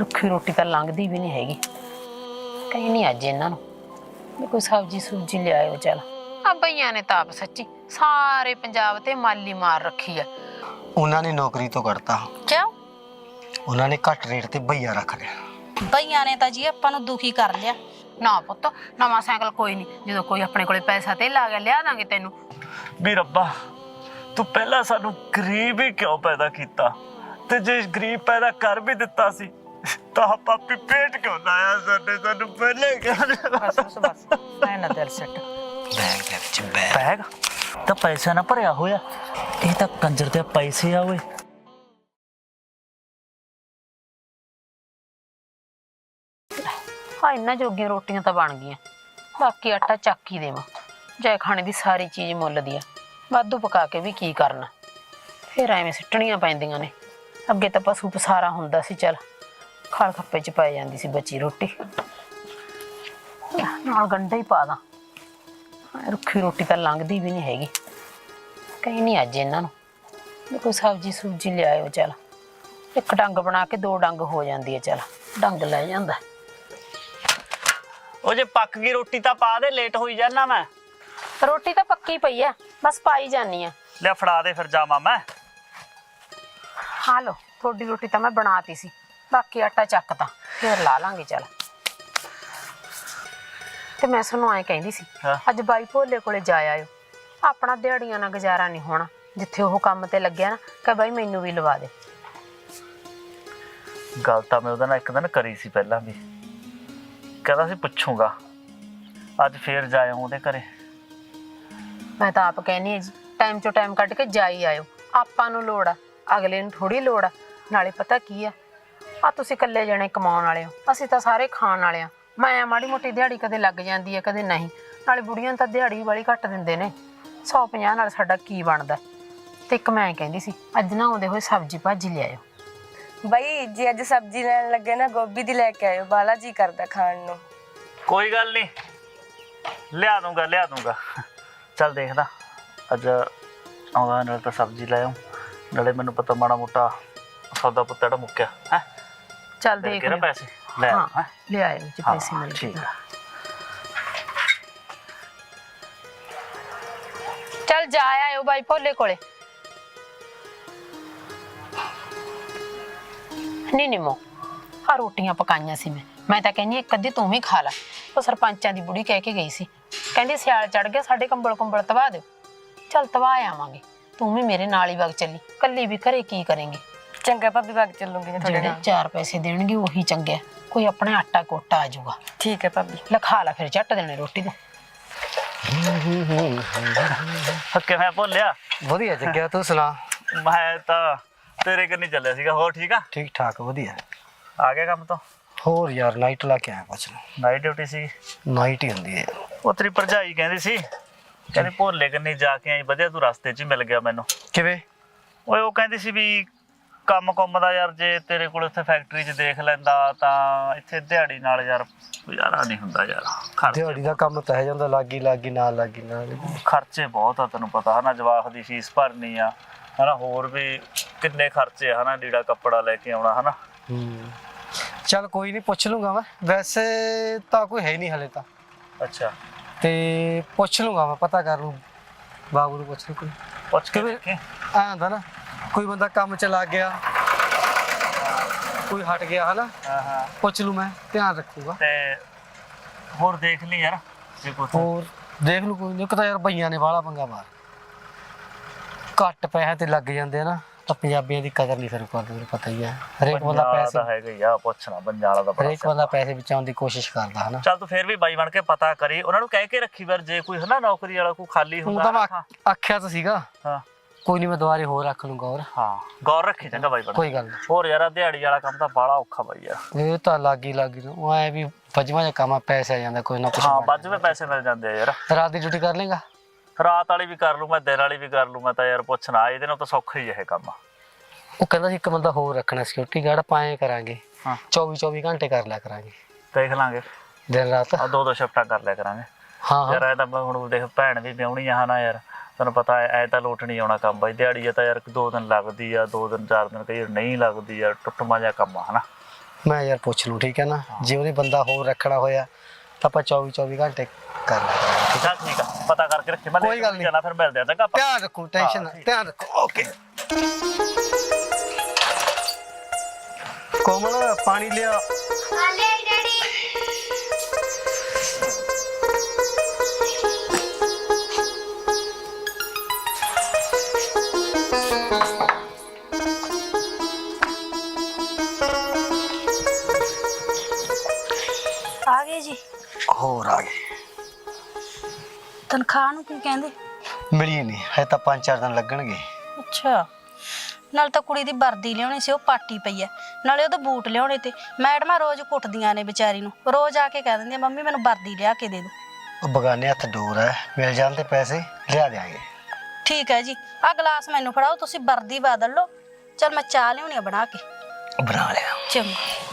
ਰੁੱਖੀ ਰੋਟੀ ਤਾਂ ਲੰਘਦੀ ਵੀ ਨਹੀਂ ਹੈਗੀ। ਕਹੀਂ ਨਹੀਂ ਅੱਜ ਇਹਨਾਂ ਨੂੰ। ਵੀ ਕੋਈ ਸਬਜ਼ੀ ਸੂਜੀ ਲਿਆਇਓ ਚੱਲ। ਆ ਬਈਆਂ ਨੇ ਤਾਂ ਆਪ ਸੱਚੀ ਸਾਰੇ ਪੰਜਾਬ ਤੇ ਮਾਲੀ ਮਾਰ ਰੱਖੀ ਆ। ਉਹਨਾਂ ਨੇ ਨੌਕਰੀ ਤੋਂ ਕੱਢਤਾ। ਕਿਉਂ? ਉਹਨਾਂ ਨੇ ਘੱਟ ਰੇਟ ਤੇ ਭਈਆ ਰੱਖ ਲਿਆ। ਬਈਆਂ ਨੇ ਤਾਂ ਜੀ ਆਪਾਂ ਨੂੰ ਦੁਖੀ ਕਰ ਲਿਆ। ਨਾ ਪੁੱਤ ਨਵਾਂ ਸਾਈਕਲ ਕੋਈ ਨਹੀਂ। ਜਦੋਂ ਕੋਈ ਆਪਣੇ ਕੋਲੇ ਪੈਸਾ ਤੇ ਲਾ ਗਿਆ ਲਿਆ ਦਾਂਗੇ ਤੈਨੂੰ। ਵੀ ਰੱਬਾ ਤੂੰ ਪਹਿਲਾਂ ਸਾਨੂੰ ਗਰੀਬ ਹੀ ਕਿਉਂ ਪੈਦਾ ਕੀਤਾ? ਤੇ ਜੇ ਗਰੀਬ ਪੈਦਾ ਕਰ ਵੀ ਦਿੱਤਾ ਸੀ ਤਾਂ ਪਾਪੀ ਪੇਟ ਕਿਉਂ ਲਾਇਆ ਸਾਡੇ? ਸਾਨੂੰ ਪਹਿਲੇ ਨੀ ਬਸ ਬਸ ਬਸ। ਐ ਨਾ ਦਿਲ ਸੱਟ। ਬੈਗ ਦੇ ਵਿੱਚ ਬੈਗ। ਬੈਗ? ਤਾਂ ਪੈਸਾ ਨਾ ਭਰਿਆ ਹੋਇਆ। ਇਹ ਤਾਂ ਕੰਜਰ ਦੇ ਪੈਸੇ ਆ ਓਏ। ਹਾਂ ਇੰਨਾ ਜੋਗੀਆਂ ਰੋਟੀਆਂ ਤਾਂ ਬਣ ਗਈਆਂ। ਬਾਕੀ ਆਟਾ ਚੱਕ ਹੀ ਦੇਵਾਂ। ਜੈ ਖਾਣੇ ਦੀ ਸਾਰੀ ਚੀਜ਼ ਮੁੱਲ ਦੀ ਆ। ਵਾਧੂ ਪਕਾ ਕੇ ਵੀ ਕੀ ਕਰਨਾ? ਫਿਰ ਐਵੇਂ ਸਿੱਟਣੀਆਂ ਪੈਂਦੀਆਂ ਨੇ। ਅੱਗੇ ਤਾਂ ਪਸ਼ੂ ਪਸਾਰਾ ਹੁੰਦਾ ਸੀ ਚੱਲ। ਖਾਲ ਖੱਪੇ ਚ ਪੈ ਜਾਂਦੀ ਸੀ ਬੱਚੀ ਰੋਟੀ। ਨਾਲ ਗੰਢਾ ਹੀ ਪਾ ਦਾਂ। ਰੁੱਖੀ ਰੋਟੀ ਤਾਂ ਲੰਘਦੀ ਵੀ ਨਹੀਂ ਹੈਗੀ। ਕਹੀਂ ਨਹੀਂ ਅੱਜ ਇਹਨਾਂ ਨੂੰ। ਵੀ ਕੋਈ ਸਬਜ਼ੀ ਸੂਜੀ ਲਿਆਇਓ ਚੱਲ। ਇੱਕ ਡੰਗ ਬਣਾ ਕੇ ਦੋ ਡੰਗ ਹੋ ਜਾਂਦੀ ਹੈ ਚੱਲ। ਡੰਗ ਲੈ ਜਾਂਦਾ। ਉਹ ਜੇ ਪੱਕ ਗਈ ਰੋਟੀ ਤਾਂ ਪਾ ਦੇ ਲੇਟ ਹੋਈ ਜਾਣਾ ਮੈਂ। ਰੋਟੀ ਤਾਂ ਪੱਕੀ ਪਈ ਆ ਬਸ ਪਾਈ ਜਾਨੀ ਆ। ਲੈ ਫੜਾ ਦੇ ਫਿਰ ਜਾਵਾਂ ਮੈਂ। ਹਾਂ ਲੋ ਤੁਹਾਡੀ ਰੋਟੀ ਤਾਂ ਮੈਂ ਬਣਾਤੀ ਸੀ। ਬਾਕੀ ਆਟਾ ਚੱਕਤਾ ਫੇਰ ਲਾ ਲਾਂਗੇ ਚੱਲ। ਤੇ ਮੈਂ ਤੁਹਾਨੂੰ ਐਂ ਕਹਿੰਦੀ ਸੀ ਹਾਂ। ਅੱਜ ਬਾਈ ਭੋਲੇ ਕੋਲੇ ਜਾ ਆਇਓ। ਆਪਣਾ ਦਿਹਾੜੀਆਂ ਨਾਲ ਗੁਜ਼ਾਰਾ ਨਹੀਂ ਹੋਣਾ ਜਿੱਥੇ ਉਹ ਕੰਮ ਤੇ ਲੱਗਿਆ ਨਾ ਕਹ ਬਾਈ ਮੈਨੂੰ ਵੀ ਲਵਾ ਦੇ। ਗੱਲ ਤਾਂ ਮੈਂ ਉਹਦੇ ਨਾਲ ਇੱਕ ਦਿਨ ਕਰੀ ਸੀ ਪਹਿਲਾਂ ਵੀ। ਕਹਿੰਦਾ ਸੀ ਪੁੱਛੂਗਾ ਅੱਜ ਫੇਰ ਜਾਇਆ ਉਹਦੇ ਘਰੇ। ਮੈਂ ਤਾਂ ਆਪ ਕਹਿੰਨੀ ਹਾਂ ਜੀ ਟਾਈਮ ਚੋਂ ਟਾਈਮ ਕੱਢ ਕੇ ਜਾ ਹੀ ਆਇਓ। ਆਪਾਂ ਨੂੰ ਲੋੜ ਆ ਅਗਲੇ ਨੂੰ ਥੋੜੀ ਲੋੜ ਆ। ਨਾਲੇ ਪਤਾ ਕੀ ਆ ਆ ਤੁਸੀਂ ਇਕੱਲੇ ਜਣੇ ਕਮਾਉਣ ਵਾਲੇ ਹੋ। ਅਸੀਂ ਤਾਂ ਸਾਰੇ ਖਾਣ ਵਾਲੇ ਆ। ਮੈਂ ਮਾੜੀ ਮੋਟੀ ਦਿਹਾੜੀ ਕਦੇ ਲੱਗ ਜਾਂਦੀ ਹੈ ਕਦੇ ਨਹੀਂ। ਨਾਲੇ ਬੁੜੀਆਂ ਨੂੰ ਤਾਂ ਦਿਹਾੜੀ ਵਾਲੀ ਘੱਟ ਦਿੰਦੇ ਨੇ। 150 ਨਾਲ ਸਾਡਾ ਕੀ ਬਣਦਾ? ਤੇ ਇੱਕ ਮੈਂ ਕਹਿੰਦੀ ਸੀ ਅੱਜ ਨਾ ਆਉਂਦੇ ਹੋਏ ਸਬਜ਼ੀ ਭਾਜੀ ਲਿਆਇਓ ਬਈ ਜੇ ਅੱਜ ਸਬਜ਼ੀ ਲੈਣ ਲੱਗੇ ਨਾ ਗੋਭੀ ਦੀ ਲੈ ਕੇ ਆਇਓ। ਬਾਲਾ ਜੀ ਕਰਦਾ ਖਾਣ ਨੂੰ। ਕੋਈ ਗੱਲ ਨਹੀਂ। ਲਿਆ ਦੂੰਗਾ ਲਿਆ ਦੂੰਗਾ। ਚੱਲ ਦੇਖਦਾ। ਅੱਜ ਆਉਂਦਾ ਨਾਲ ਤਾਂ ਸਬਜ਼ੀ ਲੈ ਆਉਂ। ਨਾਲੇ ਮੈਨੂੰ ਪਤਾ ਮਾੜਾ ਮੋਟਾ ਸੌਦਾ ਪੁੱਤਾ ਜਿਹੜਾ ਮੁੱਕਿਆ। ਹੈ? ਚੱਲ ਦੇ ਦੇਖ ਕੇ ਨਾ ਲਿਓ। ਪੈਸੇ? ਲੈ ਹਾਂ ਹੈਂ? ਲਿਆਇਓ ਜੇ ਹਾਂ, ਪੈਸੇ ਮਿਲ ਠੀਕ ਗਏ। ਚੱਲ ਜਾ ਆਇਓ ਬਾਈ ਭੋਲੇ ਕੋਲੇ। ਨਹੀਂ ਨਹੀਂ ਮੋ ਆ ਰੋਟੀਆਂ ਪਕਾਈਆਂ ਸੀ ਮੈਂ। ਮੈਂ ਤਾਂ ਕਹਿੰਨੀ ਇੱਕ ਅੱਧੀ ਤੂੰ ਵੀ ਖਾ ਲੈ। ਉਹ ਸਰਪੰਚਾਂ ਦੀ ਬੁੜੀ ਕਹਿ ਕੇ ਗਈ ਸੀ। ਕਹਿੰਦੀ ਸਿਆਲ ਚੜ ਗਿਆ ਸਾਡੇ ਕੰਬਲ ਕੰਬਲ ਤਵਾ ਦਿਓ। ਚੱਲ ਤਵਾ ਆਵਾਂਗੇ। ਤੂੰ ਵੀ ਮੇਰੇ ਨਾਲ ਹੀ ਵਗ ਚੱਲੀ। ਕੱਲੀ ਵੀ ਘਰੇ ਕੀ ਕਰੇਂਗੇ? ਚੰਗਾ ਭਾਬੀ ਵਗ ਚੱਲੂਗੀ ਮੈਂ ਤੁਹਾਡੇ ਜਿਹੜੇ ਨਾਲ। ਚਾਰ ਪੈਸੇ ਦੇਣਗੇ ਉਹੀ ਚੰਗੇ ਆ। ਕੋਈ ਆਪਣੇ ਆਟਾ ਕੋਟਾ ਆ ਜਾਊਗਾ। ਠੀਕ ਹੈ ਭਾਬੀ। ਲੈ ਖਾ ਲੈ ਫਿਰ ਝੱਟ ਦੇਣੇ ਰੋਟੀ ਤੋਂ। ਕਿਵੇਂ ਭੁੱਲਿਆ। ਵਧੀਆ ਜੱਗਿਆ ਤੂੰ ਸੁਣਾ? ਮੈਂ ਤਾਂ ਤੇਰੇ ਕੰਨੀ ਚੱਲਿਆ ਸੀਗਾ ਹੋਰ ਠੀਕ ਆ? ਠੀਕ ਠਾਕ ਵਧੀਆ। ਆ ਗਿਆ ਕੰਮ ਤੋਂ? ਹੋਰ ਯਾਰ ਨਾਈਟ ਲਾ ਕੇ ਆਇਆ ਕੁਛ ਨਾਈਟ ਡਿਊਟੀ ਸੀ। ਨਾਈਟ ਹੀ ਹੁੰਦੀ ਹੈ। ਉਹ ਤੇਰੀ ਭਰਜਾਈ ਕਹਿੰਦੀ ਸੀ ਕਹਿੰਦੀ ਭੋਲੇ ਕੰਨੀ ਜਾ ਕੇ ਆਈ ਵਧੀਆ ਤੂੰ ਰਸਤੇ 'ਚ ਹੀ ਮਿਲ ਗਿਆ ਮੈਨੂੰ। ਕਿਵੇਂ? ਓਏ ਉਹ ਕਹਿੰਦੀ ਸੀ ਵੀ ਕੰਮ ਕੁੰਮ ਦਾ ਯਾਰ ਜੇ ਤੇਰੇ ਕੋਲ ਉੱਥੇ ਫੈਕਟਰੀ 'ਚ ਦੇਖ ਲੈਂਦਾ ਤਾਂ ਇੱਥੇ ਦਿਹਾੜੀ ਨਾਲ ਯਾਰ ਗੁਜ਼ਾਰਾ ਨਹੀਂ ਹੁੰਦਾ ਯਾਰ ਖਰਚੇ ਦਿਹਾੜੀ ਦਾ ਕੰਮ ਤਹਿ ਜਾਂਦਾ ਲਾਗੀ ਲਾਗੀ ਨਾਲ ਲਾਗੀ ਨਾਲ। ਖਰਚੇ ਬਹੁਤ ਆ ਤੈਨੂੰ ਪਤਾ ਹਨਾ ਜਵਾਕ ਦੀ ਫੀਸ ਭਰਨੀ ਆ ਹਨਾ ਹੋਰ ਵੀ ਕਿੰਨੇ ਖਰਚੇ ਆ ਹਨਾ ਲੀੜਾ ਕੱਪੜਾ ਲੈ ਕੇ ਆਉਣਾ ਹਨਾ। ਹੂੰ। ਚੱਲ ਕੋਈ ਨਹੀਂ ਪੁੱਛ ਲੂੰਗਾ ਮੈਂ। ਵੈਸੇ ਤਾਂ ਕੋਈ ਹੈ ਨਹੀਂ ਹਲੇ ਤਾਂ। ਅੱਛਾ। ਤੇ ਪੁੱਛ ਲੂੰਗਾ ਮੈਂ ਪਤਾ ਕਰ ਲੂੰ। ਬਾਬੂ ਨੂੰ ਪੁੱਛ ਲੂ ਕੋਈ। ਪੁੱਛ ਕੇ ਕਿਵੇਂ? ਦੇਖੀ। ਐਂ ਹੁੰਦਾ ਨਾ ਕੋਈ ਬੰਦਾ ਕੰਮ ਚ ਲੱਗ ਗਿਆ ਕੋਈ ਹਟ ਗਿਆ ਹਨਾ? ਹਾਂ ਹਾਂ। ਪੁੱਛ ਲੂ ਮੈਂ ਧਿਆਨ ਰੱਖੂਗਾ। ਤੇ ਹੋਰ ਦੇਖ ਲਈ ਯਾਰ ਜੇ ਹੋਰ ਦੇਖ ਲੂ ਕੋਈ ਨਹੀਂ ਇੱਕ ਤਾਂ ਯਾਰ ਬਈਆਂ ਨੇ ਵਾਲਾ ਪੰਗਾ ਮਾਰ ਘੱਟ ਪੈਸੇ ਤੇ ਲੱਗ ਜਾਂਦੇ ਆ ਨਾ ਤਾਂ ਪੰਜਾਬੀਆਂ ਦੀ ਕਦਰ ਨਹੀਂ ਫਿਰ ਕਰਦੇ ਤੈਨੂੰ ਪਤਾ ਹੀ ਹੈ। ਹਰੇਕ ਬੰਦਾ ਪੈਸੇ ਤਾਂ ਹੈਗਾ ਆ ਪੁੱਛਣਾ ਬੰਜਾਲਾ ਦਾ ਬੜਾ ਹਰੇਕ ਬੰਦਾ ਪੈਸੇ ਬਚਾਉਣ ਦੀ ਕੋਸ਼ਿਸ਼ ਕਰਦਾ ਹਨਾ? ਚੱਲ ਤੂੰ ਫੇਰ ਵੀ ਬਾਈ ਬਣ ਕੇ ਪਤਾ ਕਰੀ ਉਹਨਾਂ ਨੂੰ ਕਹਿ ਕੇ ਰੱਖੀ ਫਿਰ ਜੇ ਕੋਈ ਹਨਾ ਨੌਕਰੀ ਵਾਲਾ ਕੋਈ ਖਾਲੀ ਹੁੰਦਾ ਤਾਂ ਆਖਿਆ ਤਾਂ ਸੀਗਾ। ਹਾਂ। ਕੋਈ ਨਹੀਂ ਮੈਂ ਦੁਬਾਰੇ ਹੋਰ ਰੱਖ ਲੂੰਗਾ ਹੋਰ ਹਾਂ। ਗੌਰ ਰੱਖੀ ਚੰਗਾ ਬਾਈ ਬਣ ਕੋਈ ਗੱਲ ਨਹੀਂ ਹੋਰ ਯਾਰ ਆਹ ਦਿਹਾੜੀ ਵਾਲਾ ਕੰਮ ਤਾਂ ਬਾਲਾ ਔਖਾ ਬਾਈ ਯਾਰ। ਇਹ ਤਾਂ ਲਾਗੀ ਲਾਗੀ ਨੂੰ ਉਹ ਐ ਵੀ ਵਜਵਾ ਜਿਹਾ ਕੰਮ ਆ ਪੈਸੇ ਆ ਜਾਂਦਾ ਕੋਈ ਨਾ ਕੁਛ ਹਾਂ ਬਣ ਵੱਜ ਵਿੱਚ ਪੈਸੇ ਮਿਲ ਜਾਂਦੇ ਆ ਯਾਰ। ਜਾਂਦਾ। ਰਾਤ ਦੀ ਡਿਊਟੀ ਕਰ ਲੇਗਾ? ਰਾਤ ਵਾਲੀ ਵੀ ਕਰ ਲੂ ਮੈਂ ਦਿਨ ਵਾਲੀ ਵੀ ਕਰ ਲੂ ਮੈਂ ਤਾਂ ਯਾਰ ਪੁੱਛਣਾ ਇਹਦੇ ਨਾਲ ਤਾਂ ਸੌਖਾ ਹੀ ਇਹ ਕੰਮ। ਉਹ ਕਹਿੰਦਾ ਸੀ ਇੱਕ ਬੰਦਾ ਹੋਰ ਰੱਖਣਾ ਸਿਕਿਉਰਿਟੀ ਗਾਰਡ ਪਾਏ ਕਰਾਂਗੇ। ਹਾਂ। 24 24 ਘੰਟੇ ਕਰ ਲਿਆ ਕਰਾਂਗੇ। ਦੇਖ ਲਾਂਗੇ। ਦਿਨ ਰਾਤ। ਆ ਦੋ ਦੋ ਸ਼ਿਫਟਾਂ ਕਰ ਲਿਆ ਕਰਾਂਗੇ। ਹਾਂ ਯਾਰ ਹਾਂ ਇਹ ਤਾਂ ਮੈਂ ਹੁਣ ਦੇਖ ਭੈਣ ਵੀ ਵਿਆਹਣੀ ਆ ਹਨਾ ਯਾਰ। ਤੈਨੂੰ ਪਤਾ ਐ ਐ ਤਾਂ ਲੋਟ ਨਹੀਂ ਆਉਣਾ ਕੰਮ ਬਾਈ ਦਿਹਾੜੀ ਆ ਤਾਂ ਯਾਰ ਦੋ ਦਿਨ ਲੱਗਦੀ ਆ ਦੋ ਦਿਨ ਚਾਰ ਦਿਨ ਕਈ ਵਾਰ ਨਹੀਂ ਲੱਗਦੀ ਆ ਟੁੱਟਮਾ ਜਿਹਾ ਕੰਮ ਆ ਹਨਾ? ਮੈਂ ਯਾਰ ਪੁੱਛ ਲੂੰ ਠੀਕ ਹੈ ਨਾ? ਜੇ ਉਹਨੇ ਬੰਦਾ ਹੋਰ ਰੱਖਣਾ ਹੋਇਆ ਤਾਂ ਆਪਾਂ 24 24 ਘੰਟੇ ਕਰ ਲਾਂਗੇ ਚੱਲ ਠੀਕ ਆ ਪਤਾ ਕਰਕੇ ਰੱਖੀ ਮੈਂ ਕੋਈ ਗੱਲ ਨੀ। ਜਾਣਾ ਫਿਰ ਮਿਲਦੇ ਆ ਚੰਗਾ ਆਪਾਂ। ਧਿਆਨ ਰੱਖੋ ਟੈਨਸ਼ਨ ਨਾ ਧਿਆਨ ਰੱਖੋ। ਓਕੇ। ਕੋਮਲ ਪਾਣੀ ਲਿਆ। ਆ ਹੋਰ ਆ ਗਏ। ਤਨਖਾਹ ਨੂੰ ਕੀ ਕਹਿੰਦੇ? ਮਿਲੀ ਨਹੀਂ ਹੈ ਤਾਂ 5-4 ਦਿਨ ਲੱਗਣਗੇ। ਅੱਛਾ। ਨਾਲ ਤਾਂ ਕੁੜੀ ਦੀ ਵਰਦੀ ਲਿਆਉਣੀ ਸੀ ਉਹ ਪਾਟੀ ਪਈ ਐ। ਨਾਲੇ ਉਹਦੇ ਬੂਟ ਲਿਆਉਣੇ ਤੇ ਮੈਡਮਾਂ ਰੋਜ਼ ਕੁੱਟਦੀਆਂ ਨੇ ਵਿਚਾਰੀ ਨੂੰ। ਰੋਜ਼ ਆ ਕੇ ਕਹਿ ਦਿੰਦੀਆਂ ਮੰਮੀ ਮੈਨੂੰ ਵਰਦੀ ਲਿਆ ਕੇ ਦੇ ਦਿਓ। ਉਹ ਬਗਾਨੇ ਹੱਥ ਡੋਰ ਹੈ ਮਿਲ ਜਾਣ ਤੇ ਪੈਸੇ ਲਿਆ ਦੇਾਂਗੇ ਠੀਕ ਹੈ ਜੀ ਆ ਗਲਾਸ ਮੈਨੂੰ ਫੜਾਓ ਤੁਸੀਂ ਵਰਦੀ ਬਦਲ ਲਓ। ਚਲ ਮੈਂ ਚਾਹ ਲਿਆਉਣੀ ਆ ਬਣਾ ਕੇ। ਬਣਾ ਲਿਆ। ਚੰਗਾ।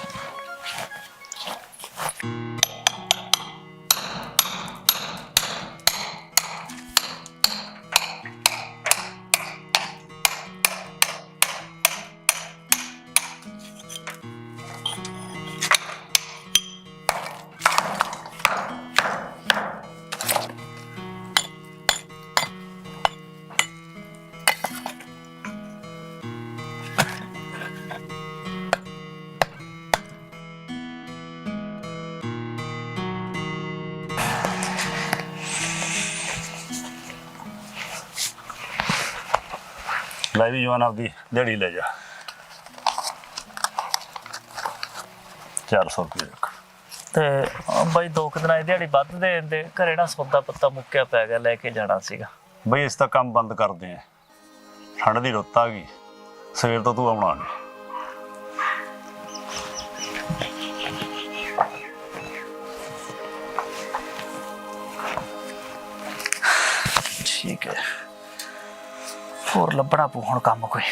ਵੀ ਜਵਾਨ ਆਪਦੀ ਦਿਹਾੜੀ ਲੈ ਜਾ। 400 ਰੁਪਏ ਰੱਖ। ਤੇ ਬਾਈ ਦੋ ਕੁ ਦਿਨਾਂ ਦੀ ਦਿਹਾੜੀ ਵੱਧ ਦੇ ਦਿੰਦੇ ਘਰੇ ਨਾ ਸੌਦਾ ਪੱਤਾ ਮੁੱਕਿਆ ਪੈ ਗਿਆ ਲੈ ਕੇ ਜਾਣਾ ਸੀਗਾ। ਬਈ ਇਸ ਤਾਂ ਕੰਮ ਬੰਦ ਕਰਦੇ ਆ। ਠੰਡ ਦੀ ਰੁੱਤ ਆ ਗਈ। ਸਵੇਰ ਤੋਂ ਤੂੰ ਆਉਣਾ ਨਹੀਂ ਹੋਰ ਲੱਭਣਾ ਪਊ ਹੁਣ ਕੰਮ ਕੋਈ।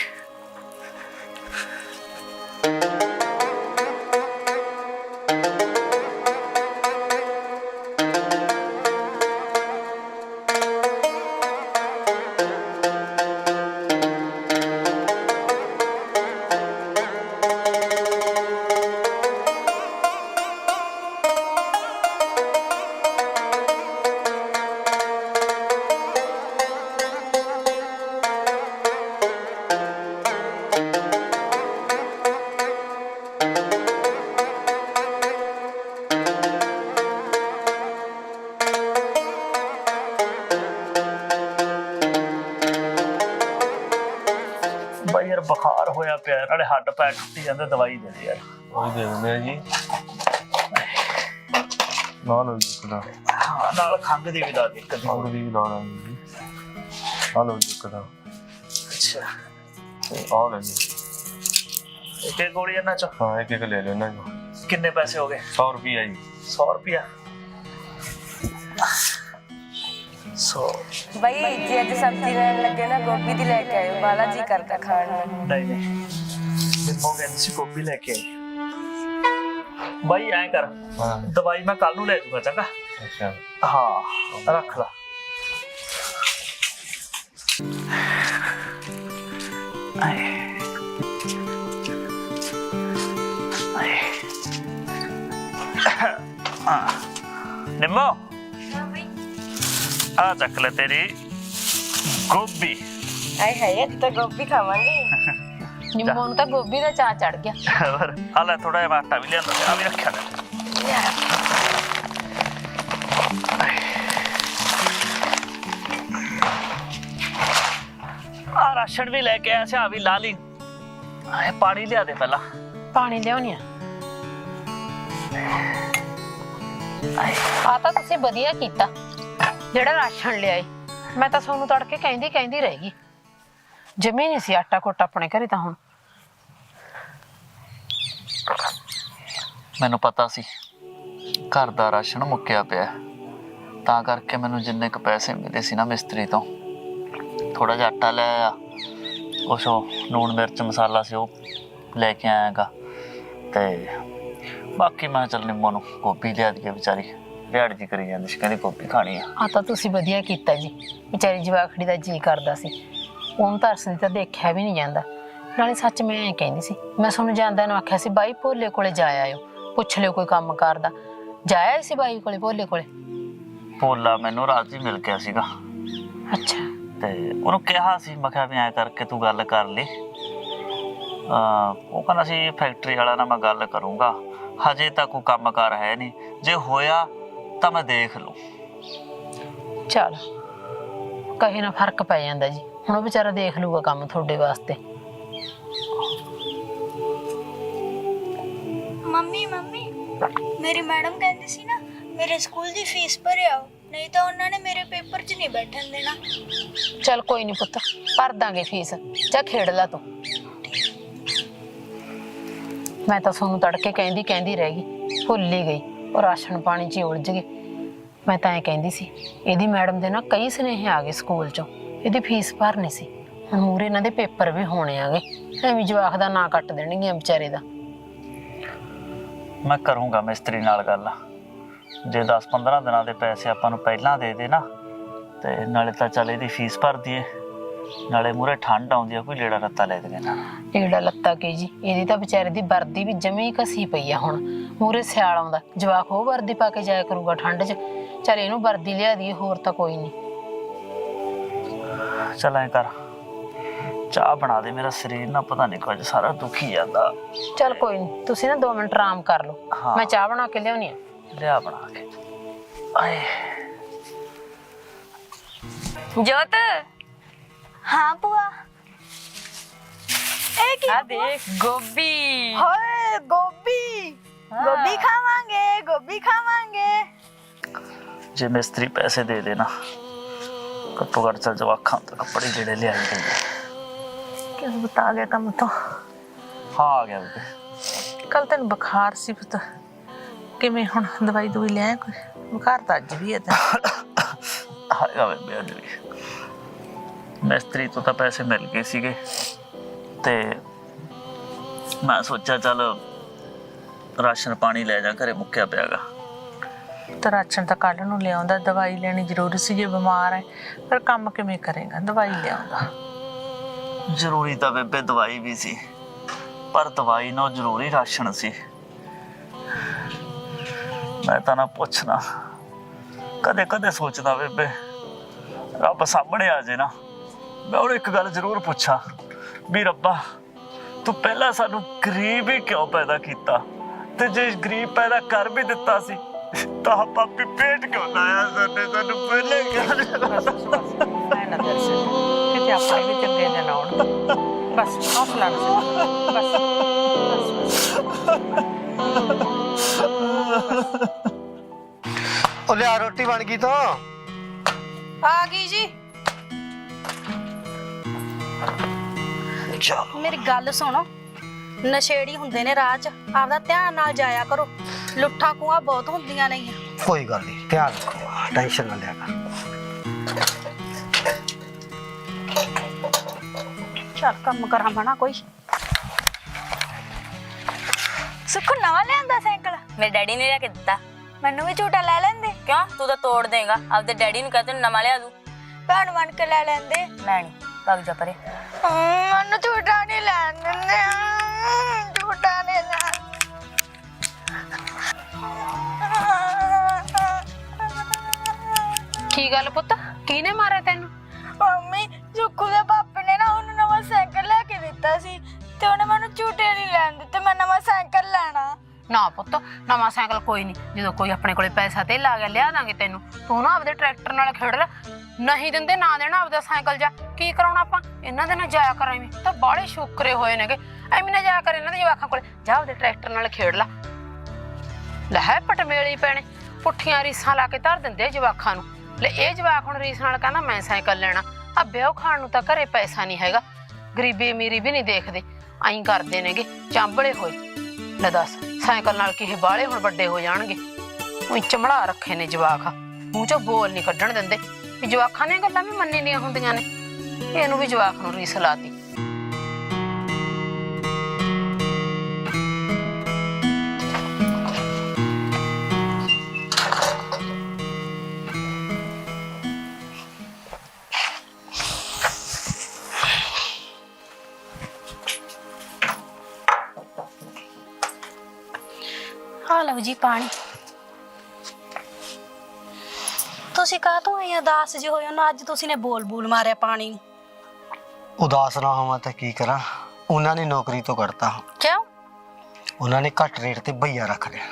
ਪਿਆ ਨਾਲੇ ਹੱਡ ਪੈਰ ਟੁੱਟੀ ਜਾਂਦੇ ਦਵਾਈ ਦੇ ਦੇ ਯਾਰ। ਉਹ ਦੇ ਦਿੰਦੇ ਆ ਜੀ। ਨਾ ਲਓ ਜੀ ਕਦਾ ਨਾਲ ਖੰਘ ਦੀ ਵੀ ਦਾ ਦੇ ਇੱਕ ਹੋਰ ਵੀ ਲਾ ਲਾਂਗੇ ਜੀ। ਆ ਲਓ ਜੀ ਕਦਾ ਅੱਛਾ। ਆ ਲੈ ਜੀ ਇੱਕ ਇੱਕ ਗੋਲੀ ਇਹਨਾਂ ਚ? ਹਾਂ ਇੱਕ ਇੱਕ ਲੈ ਲਓ ਨਾ ਜੀ ਕਿੰਨੇ ਪੈਸੇ ਹੋ ਗਏ? 100 ਰੁਪਿਆ ਜੀ। 100 ਰੁਪਿਆ 100 ਬਈ ਜੇ ਅੱਜ ਸਬਜ਼ੀ ਲੈਣ ਲੱਗੇ ਨਾ ਗੋਭੀ ਦੀ ਲੈ ਕੇ ਆਇਓ। ਬਾਲਾ ਜੀ ਕਰਦਾ ਖਾਣ ਨੂੰ। ਨਹੀਂ ਨਹੀਂ। ਮੈਨੂੰ ਕਹਿੰਦੀ ਸੀ ਗੋਭੀ ਲੈ ਕੇ ਆਈ। ਬਾਈ ਐਂ ਕਰ। ਹਾਂ। ਦਵਾਈ ਮੈਂ ਕੱਲ ਨੂੰ ਲੈ ਜਾਊਗਾ ਚੰਗਾ? ਅੱਛਾ। ਹਾਂ ਰੱਖ ਲਾ। ਆਏ। ਆਏ। ਆ ਚੱਕ ਲੈ ਤੇਰੀ ਗੋਭੀ। ਆਏ ਹਾਏ ਅੱਜ ਤਾਂ ਗੋਭੀ ਖਾਵਾਂਗੇ। ਨਿੰਮੋ ਨੂੰ ਤਾਂ ਗੋਭੀ ਦਾ ਚਾਹ ਚੜ ਗਿਆ। ਹੋਰ ਆ ਲੈ ਥੋੜਾ ਜਿਹਾ ਆਟਾ ਵੀ ਲਿਆਂਦਾ ਆ ਵੀ ਰੱਖਿਆ ਲੈ ਆ ਰਾਸ਼ਨ ਵੀ ਲੈ ਕੇ ਆਇਆ ਸੀ ਆ ਵੀ ਲਾ ਲਈ। ਆਏ ਪਾਣੀ ਲਿਆ ਦੇ ਪਹਿਲਾਂ। ਪਾਣੀ ਲਿਆਉਣੀ ਆ। ਆ ਤਾਂ ਤੁਸੀਂ ਵਧੀਆ ਕੀਤਾ। ਜਿਹੜਾ ਰਾਸ਼ਨ ਲਿਆਏ ਮੈਂ ਤਾਂ ਤੁਹਾਨੂੰ ਤੜਕੇ ਕਹਿੰਦੀ ਕਹਿੰਦੀ ਰਹਿ ਗਈ। ਜਮੀ ਨਹੀਂ ਸੀ ਆਟਾ ਕੋਟਾ ਆਪਣੇ ਘਰੇ ਤਾਂ ਹੁਣ। ਮੈਨੂੰ ਪਤਾ ਸੀ, ਘਰ ਦਾ ਰਾਸ਼ਨ ਮੁੱਕਿਆ ਪਿਆ ਤਾਂ ਕਰਕੇ ਮੈਨੂੰ ਜਿੰਨੇ ਕੁ ਪੈਸੇ ਮਿਲੇ ਸੀ ਨਾ ਮਿਸਤਰੀ ਤੋਂ ਥੋੜਾ ਜਿਹਾ ਆਟਾ ਲੈ ਆਇਆ। ਕੁਛ ਉਹ ਲੂਣ ਮਿਰਚ ਮਸਾਲਾ ਸੀ, ਉਹ ਲੈ ਕੇ ਆਇਆਗਾ। ਤੇ ਬਾਕੀ ਮੈਂ ਕਿਹਾ ਚੱਲ ਨਿੰਮੋ ਨੂੰ ਗੋਭੀ ਲਿਆ ਦਈਏ ਵਿਚਾਰੀ। ਰਿਹਾੜ ਜੀ ਕਰੀ ਜਾਂਦੀ ਸੀ ਕਹਿੰਦੀ ਗੋਭੀ ਖਾਣੀ ਆ। ਆ ਤਾਂ ਤੁਸੀਂ ਵਧੀਆ ਕੀਤਾ ਜੀ। ਵਿਚਾਰੀ ਜਵਾਖੜੀ ਦਾ ਜੀ ਕਰਦਾ ਸੀ। ਉਹਨੂੰ ਤਾਂ ਅਰਸਨ ਤਾਂ ਦੇਖਿਆ ਵੀ ਨਹੀਂ ਜਾਂਦਾ। ਨਾਲੇ ਸੱਚ ਮੈਂ ਐਂ ਕਹਿੰਦੀ ਸੀ ਮੈਂ ਤੁਹਾਨੂੰ ਜਾਂਦਾ ਨੂੰ ਆਖਿਆ ਸੀ ਬਾਈ ਭੋਲੇ ਕੋਲੇ ਜਾ ਆਇਓ ਪੁੱਛ ਲਿਓ ਕੋਈ ਕੰਮ ਕਰਦਾ ਜਾਇਆ ਸੀ ਬਾਈ ਕੋਲੇ ਭੋਲੇ ਕੋਲੇ? ਭੋਲਾ ਮੈਨੂੰ ਰਾਤ ਹੀ ਮਿਲ ਗਿਆ ਸੀਗਾ। ਅੱਛਾ। ਤੇ ਉਹਨੂੰ ਕਿਹਾ ਸੀ ਮੈਂ ਕਿਹਾ ਵੀ ਐਂ ਕਰਕੇ ਤੂੰ ਗੱਲ ਕਰ ਲਈ ਆ ਉਹ ਕਹਿੰਦਾ ਸੀ ਫੈਕਟਰੀ ਵਾਲਾ ਨਾਲ ਮੈਂ ਗੱਲ ਕਰੂੰਗਾ। ਹਜੇ ਤਾਂ ਕੋਈ ਕੰਮਕਾਰ ਹੈ ਨਹੀਂ। ਜੇ ਹੋਇਆ ਤਾਂ ਮੈਂ ਦੇਖ ਲੂ ਚਲ ਕਹੇ ਨਾ ਫ਼ਰਕ ਪੈ ਜਾਂਦਾ ਜੀ। ਹੁਣ ਉਹ ਵਿਚਾਰਾ ਦੇਖ ਲੂਗਾ ਕੰਮ ਤੁਹਾਡੇ ਵਾਸਤੇ। ਮੰਮੀ ਮੰਮੀ ਮੇਰੀ ਮੈਡਮ ਕਹਿੰਦੀ ਸੀ ਨਾ ਮੇਰੇ ਸਕੂਲ ਦੀ ਫੀਸ ਭਰਿਆਓ ਨਹੀਂ ਤਾਂ ਉਹਨਾਂ ਨੇ ਮੇਰੇ ਪੇਪਰ 'ਚ ਨਹੀਂ ਬੈਠਣ ਦੇਣਾ। ਚਲ ਕੋਈ ਨਹੀਂ ਪੁੱਤ ਭਰ ਦਾਂਗੇ ਫੀਸ ਜਾ ਖੇਡ ਲਾ ਤੂੰ। ਮੈਂ ਤਾਂ ਤੁਹਾਨੂੰ ਤੜਕੇ ਕਹਿੰਦੀ ਕਹਿੰਦੀ ਰਹਿ ਗਈ ਭੁੱਲ ਹੀ ਗਈ। ਉਹ ਰਾਸ਼ਨ ਪਾਣੀ 'ਚ ਹੀ ਉਲਝ ਗਈ। ਮੈਂ ਤਾਂ ਐ ਕਹਿੰਦੀ ਸੀ, ਇਹਦੀ ਮੈਡਮ ਦੇ ਨਾ ਕਈ ਸੁਨੇਹੇ ਆ ਗਏ ਸਕੂਲ 'ਚੋਂ। ਇਹਦੀ ਫੀਸ ਭਰਨੀ ਸੀ। ਹੁਣ ਮੂਰੇ ਇਹਨਾਂ ਦੇ ਪੇਪਰ ਵੀ ਹੋਣੇ ਆਗੇ ਐਵੇਂ ਜਵਾਖ ਦਾ ਨਾਂ ਕੱਟ ਦੇਣਗੀਆਂ ਵਿਚਾਰੇ ਦਾ। ਮੈਂ ਕਰੂੰਗਾ ਮਿਸਤਰੀ ਨਾਲ ਗੱਲ। ਜੇ 10-15 ਦਿਨਾਂ ਦੇ ਪੈਸੇ ਆਪਾਂ ਨੂੰ ਪਹਿਲਾਂ ਦੇ ਦੇ ਨਾ, ਤੇ ਨਾਲੇ ਤਾਂ ਚੱਲ ਇਹਦੀ ਫੀਸ ਭਰ ਦਈਏ। ਨਾਲੇ ਮੂਰੇ ਠੰਡ ਆਉਂਦੀ ਆ ਕੋਈ ਲੇੜਾ ਰੱਤਾ ਲੈ ਦੇ ਨਾ ਢੀੜਾ ਲੱਤਾ ਕੇ ਜੀ? ਇਹਦੀ ਤਾਂ ਵਿਚਾਰੇ ਦੀ ਵਰਦੀ ਵੀ ਜਮੇ ਹੀ ਘਸੀ ਪਈ ਆ ਹੁਣ। ਮੂਰੇ ਸਿਆਲ ਆਉਂਦਾ। ਜਵਾਕ ਉਹ ਵਰਦੀ ਪਾ ਕੇ ਜਾਇਆ ਕਰੂਗਾ ਠੰਡ 'ਚ। ਚੱਲ ਇਹਨੂੰ ਵਰਦੀ ਲਿਆ ਦੀ ਹੋਰ ਤਾਂ ਕੋਈ ਨਹੀਂ। ਚੱਲ ਐਂ ਕਰ। ਚਾਹ ਬਣਾ ਦੇ ਮੇਰਾ ਸਰੀਰ ਨਾ ਪਤਾ ਨਹੀਂ ਕੁਝ ਸਾਰਾ ਦੁਖੀ ਜਾਂਦਾ। ਚੱਲ ਕੋਈ ਨਹੀਂ ਤੁਸੀਂ ਨਾ 2 ਮਿੰਟ ਆਰਾਮ ਕਰ ਲਓ। ਹਾਂ। ਮੈਂ ਚਾਹ ਬਣਾ ਕੇ ਲਿਆਉਣੀ ਆ। ਲਿਆ ਬਣਾ ਕੇ। ਆਏ। ਜੋਤ ਹਾਂ ਭੂਆ ਇਹ ਕੀ ਆ ਦੇਖ ਗੋਭੀ ਹੋਏ ਗੋਭੀ ਗੋਭੀ ਖਾਵਾਂਗੇ ਗੋਭੀ ਖਾਵਾਂਗੇ ਜੇ ਮਿਸਤਰੀ ਪੈਸੇ ਦੇ ਦੇ ਨਾ ਘੱਟੋ ਘੱਟ ਚੱਲ ਜਵਾਖਾਂ ਤੋਂ ਕੱਪੜੇ ਜਿਹੜੇ ਲਿਆਈ ਦੇ ਕਿਸ ਬਤਾ ਗਿਆ ਕੰਮ ਤੋਂ ਹਾਂ ਆ ਗਿਆ ਬੇਬੇ ਕੱਲ ਤੈਨੂੰ ਬੁਖਾਰ ਸੀ ਪੁੱਤ ਕਿਵੇਂ ਹੁਣ ਦਵਾਈ ਦੂਈ ਲਿਆ ਕੋਈ ਬੁਖਾਰ ਤਾਂ ਅੱਜ ਵੀ ਹੈ ਤੈਨੂੰ ਆਏਗਾ ਬੇਬੇ ਅੱਜ ਵੀ ਮਿਸਤਰੀ ਤੋਂ ਤਾਂ ਪੈਸੇ ਮਿਲ ਗਏ ਸੀਗੇ ਤੇ ਮੈਂ ਸੋਚਿਆ ਚੱਲ ਰਾਸ਼ਨ ਪਾਣੀ ਲੈ ਜਾ ਘਰੇ ਮੁੱਕਿਆ ਪਿਆਗਾ ਤਾਂ ਰਾਸ਼ਨ ਤਾਂ ਕੱਲ ਨੂੰ ਲਿਆਉਂਦਾ ਦਵਾਈ ਲੈਣੀ ਜ਼ਰੂਰੀ ਸੀ ਜੇ ਬਿਮਾਰ ਹੈ ਪਰ ਕੰਮ ਕਿਵੇਂ ਕਰੇਗਾ ਦਵਾਈ ਲਿਆਉਂਦਾ ਜ਼ਰੂਰੀ ਤਾਂ ਬੇਬੇ ਦਵਾਈ ਵੀ ਸੀ ਪਰ ਦਵਾਈ ਨਾਲ ਜ਼ਰੂਰੀ ਰਾਸ਼ਨ ਸੀ ਮੈਂ ਤਾਂ ਨਾ ਪੁੱਛਣਾ ਕਦੇ ਕਦੇ ਸੋਚਦਾ ਬੇਬੇ ਰੱਬ ਸਾਹਮਣੇ ਆ ਜੇ ਨਾ ਮੈਂ ਉਹਨੂੰ ਇੱਕ ਗੱਲ ਜ਼ਰੂਰ ਪੁੱਛਾਂ ਵੀ ਰੱਬਾ ਤੂੰ ਪਹਿਲਾਂ ਸਾਨੂੰ ਗਰੀਬ ਹੀ ਕਿਉਂ ਪੈਦਾ ਕੀਤਾ? ਤੇ ਜੇ ਗਰੀਬ ਪੈਦਾ ਕਰ ਵੀ ਦਿੱਤਾ ਸੀ ਤਾਂ ਆਪਾਂ ਵੀ ਪੇਟ ਕਿਉਂ ਲਾਇਆ ਸਾਡੇ? ਸਾਨੂੰ ਪਹਿਲੇ ਮੈਂ ਨਾ ਕਿਤੇ ਆਪਾਂ ਵੀ ਚੰਗੇ ਬਸ ਬਸ। ਉਹ ਲਿਆ ਰੋਟੀ ਬਣ ਗਈ ਤਾਂ। ਆ ਗਈ ਜੀ। ਚਲੋ ਮੇਰੀ ਗੱਲ ਸੁਣੋ। ਨਸ਼ੇੜੀ ਹੁੰਦੇ ਨੇ ਰਾਹ 'ਚ। ਆਪਦਾ ਧਿਆਨ ਨਾਲ ਜਾਇਆ ਕਰੋ। ਲੁੱਠਾ ਖੂਹਾਂ ਬਹੁਤ ਹੁੰਦੀਆਂ ਨੇਗੀਆਂ ਕੋਈ ਗੱਲ ਨਹੀਂ ਧਿਆਨ ਰੱਖੋ। ਟੈਨਸ਼ਨ ਨਾ ਲਿਆ ਕਰ। ਚੱਲ ਕੰਮ ਕਰਾਂ ਮਣਾ ਕੋਈ। ਸੁੱਖ ਨਵਾਂ ਲਿਆਂਦਾ ਸਾਈਕਲ? ਮੇਰੇ ਡੈਡੀ ਨੇ ਲਿਆ ਕੇ ਦਿੱਤਾ। ਮੈਨੂੰ ਵੀ ਝੂਟਾ ਲੈ ਲੈਂਦੇ। ਕਿਉਂ? ਤੂੰ ਤਾਂ ਤੋੜ ਦੇਗਾ। ਆਪਦੇ ਡੈਡੀ ਨੂੰ ਕਹਤੇ ਨਵਾਂ ਲਿਆ ਦੂ। ਭੈਣ ਬਣ ਕੇ ਲੈ ਲੈਂਦੇ। ਮੈਂ ਨਹੀਂ। ਭੱਗ ਜਾ ਪਰੇ। ਮੈਨੂੰ ਝੂਟਾ ਨਹੀਂ ਲੈਣ ਦਿੰਦੇ। ਝੂਟਾ ਨਹੀਂ ਲੈਣ ਕੀ ਗੱਲ ਪੁੱਤ? ਕਿਹਨੇ ਮਾਰਿਆ ਤੈਨੂੰ? ਮੰਮੀ ਸੁੱਖੂ ਦੇ ਪਾਪੇ ਨੇ ਨਾ ਉਹਨੂੰ ਨਵਾਂ ਸਾਈਕਲ ਲੈ ਕੇ ਦਿੱਤਾ ਸੀ ਤੇ ਉਹਨੇ ਮੈਨੂੰ ਝੂਟੇ ਨਹੀਂ ਲੈਣ ਦਿੱਤੇ ਮੈਂ ਨਵਾਂ ਸਾਈਕਲ ਲੈਣਾ। ਨਾ ਪੁੱਤ, ਨਵਾਂ ਸਾਈਕਲ ਕੋਈ ਨਹੀਂ ਜਦੋਂ ਕੋਈ ਆਪਣੇ ਕੋਲੇ ਪੈਸਾ ਤੇ ਲਾ ਗਿਆ, ਲਿਆ ਦਾਂਗੇ ਤੈਨੂੰ। ਤੂੰ ਨਾ ਆਪਦੇ ਟਰੈਕਟਰ ਨਾਲ ਖੇਡ ਲੈ। ਨਹੀਂ ਦਿੰਦੇ, ਨਾ ਦੇਣਾ ਆਪਦਾ ਸਾਈਕਲ ਜਾ। ਕੀ ਕਰਾਉਣਾ ਆਪਾਂ? ਇਹਨਾਂ ਦੇ ਨਾਲ ਜਾਇਆ ਕਰ ਐਵੇਂ। ਤਾਂ ਬਾਹਲੇ ਸ਼ੁਕਰੇ ਹੋਏ ਨੇਗੇ। ਐਵੇਂ ਨਾ ਜਾਇਆ ਕਰ ਇਹਨਾਂ ਦੇ ਜਵਾਕਾਂ ਕੋਲੇ। ਜਾ ਆਪਦੇ ਟਰੈਕਟਰ ਨਾਲ ਖੇਡ ਲੈ। ਲੈ ਹੈ ਪਟਮੇਲੀ ਪੈਣੇ। ਪੁੱਠੀਆਂ ਰੀਸਾਂ ਲਾ ਕੇ ਧਰ ਦਿੰਦੇ ਆ ਜਵਾਕਾਂ ਨੂੰ। ਲੈ ਇਹ ਜਵਾਕ ਹੁਣ ਰੀਸ ਨਾਲ ਕਹਿੰਦਾ, ਮੈਂ ਸਾਈਕਲ ਲੈਣਾ। ਆ ਵਿਆਹ ਖਾਣ ਨੂੰ ਤਾਂ ਘਰੇ ਪੈਸਾ ਨਹੀਂ ਹੈਗਾ। ਗਰੀਬੀ ਅਮੀਰੀ ਵੀ ਨਹੀਂ ਦੇਖਦੇ। ਐਂ ਕਰਦੇ ਨੇਗੇ। ਚਾਂਬਲੇ ਹੋਏ। ਲੈ ਦੱਸ। ਸਾਈਕਲ ਨਾਲ ਕਿਹੇ ਬਾਲੇ ਹੁਣ ਵੱਡੇ ਹੋ ਜਾਣਗੇ। ਉਹ ਚਮੜਾ ਰੱਖੇ ਨੇ ਜਵਾਕ। ਮੂੰਹ ਚੋਂ ਬੋਲ ਨਹੀਂ ਕੱਢਣ ਦਿੰਦੇ। ਵੀ ਜਵਾਕਾਂ ਦੀਆਂ ਗੱਲਾਂ ਵੀ ਮੰਨੇ ਦੀਆਂ ਹੁੰਦੀਆਂ ਨੇ। ਇਹਨੂੰ ਵੀ ਜਵਾਕ ਨੂੰ ਰੀਸ ਲਾਤੀ। ਲਓ ਜੀ ਪਾਣੀ। ਤੁਸੀਂ ਕਾਹ ਤੋਂ ਆਏ ਉਦਾਸ ਜਿਹੇ ਹੋਏ ਹੋ ਨਾ ਅੱਜ ਤੁਸੀਂ ਨੇ ਬੋਲ ਬੋਲ ਮਾਰਿਆ ਪਾਣੀ ਨੂੰ। ਉਦਾਸ ਨਾ ਹੋਵਾਂ ਤਾਂ ਕੀ ਕਰਾਂ? ਉਹਨਾਂ ਨੇ ਨੌਕਰੀ ਤੋਂ ਕੱਢਤਾ। ਕਿਉਂ? ਉਹਨਾਂ ਨੇ ਘੱਟ ਰੇਟ ਤੇ ਭਈਆ ਰੱਖ ਲਿਆ।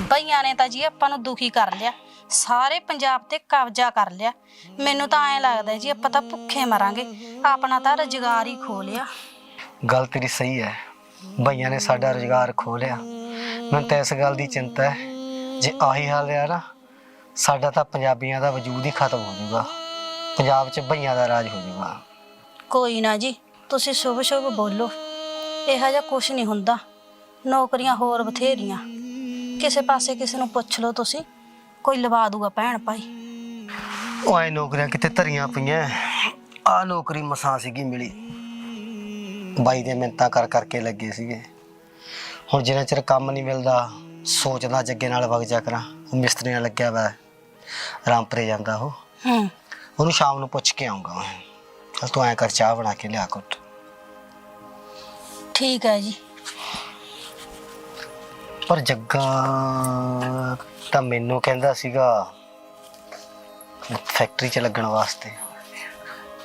ਬਈਆਂ ਨੇ ਤਾਂ ਜੀ ਆਪਾਂ ਨੂੰ ਦੁਖੀ ਕਰ ਲਿਆ। ਸਾਰੇ ਪੰਜਾਬ ਤੇ ਕਬਜ਼ਾ ਕਰ ਲਿਆ। ਮੈਨੂੰ ਤਾਂ ਐਂ ਲੱਗਦਾ ਜੀ ਆਪਾਂ ਤਾਂ ਭੁੱਖੇ ਮਰਾਂਗੇ। ਆਪਣਾ ਤਾਂ ਰੁਜ਼ਗਾਰ ਹੀ ਖੋ ਲਿਆ। ਗੱਲ ਤੇਰੀ ਸਹੀ ਹੈ। ਭਈਆ ਨੇ ਸਾਡਾ ਰੁਜ਼ਗਾਰ ਖੋ ਲਿਆ। ਮੈਨੂੰ ਤਾਂ ਇਸ ਗੱਲ ਦੀ ਚਿੰਤਾ ਹੈ। ਜੇ ਆਹੀ ਹਾਲ ਰਿਹਾ ਨਾ ਸਾਡਾ ਤਾਂ ਪੰਜਾਬੀਆਂ ਦਾ ਵਜੂਦ ਹੀ ਖਤਮ ਹੋ ਜਾਊਗਾ। ਪੰਜਾਬ 'ਚ ਭਈਆ ਦਾ ਰਾਜ ਹੋ ਜਾਊਗਾ। ਕੋਈ ਨਾ ਜੀ ਤੁਸੀਂ ਸ਼ੁਭ ਸ਼ੁਭ ਬੋਲੋ। ਇਹੋ ਜਿਹਾ ਕੁਝ ਨਹੀਂ ਹੁੰਦਾ। ਨੌਕਰੀਆਂ ਹੋਰ ਬਥੇਰੀਆਂ। ਕਿਸੇ ਪਾਸੇ ਕਿਸੇ ਨੂੰ ਪੁੱਛ ਲਓ ਤੁਸੀਂ ਕੋਈ ਲਵਾ ਦੂਗਾ ਭੈਣ ਭਾਈ। ਐ ਨੌਕਰੀਆਂ ਕਿਤੇ ਧਰੀਆਂ ਪਈਆਂ। ਆ ਨੌਕਰੀ ਮਸਾਂ ਸੀਗੀ ਮਿਲੀ। ਬਾਈ ਦੇ ਮਿੰਤਾਂ ਕਰ ਕਰਕੇ ਲੱਗੇ ਸੀਗੇ। ਹੁਣ ਜਿੰਨਾ ਚਿਰ ਕੰਮ ਨਹੀਂ ਮਿਲਦਾ ਸੋਚਦਾ ਜੱਗੇ ਨਾਲ ਵਗ ਜਾ ਕਰਾਂ। ਉਹ ਮਿਸਤਰੀ ਨਾਲ ਲੱਗਿਆ ਵਾ ਰਾਮਪਰੇ ਜਾਂਦਾ ਉਹ। ਹੂੰ। ਉਹਨੂੰ ਸ਼ਾਮ ਨੂੰ ਪੁੱਛ ਕੇ ਆਉਂਗਾ ਮੈਂ। ਚੱਲ ਤੂੰ ਐ ਕਰ ਚਾਹ ਬਣਾ ਕੇ ਲਿਆ ਕੁੱਟ। ਠੀਕ ਹੈ ਜੀ। ਪਰ ਜੱਗਾ ਤਾਂ ਮੈਨੂੰ ਕਹਿੰਦਾ ਸੀਗਾ ਫੈਕਟਰੀ 'ਚ ਲੱਗਣ ਵਾਸਤੇ।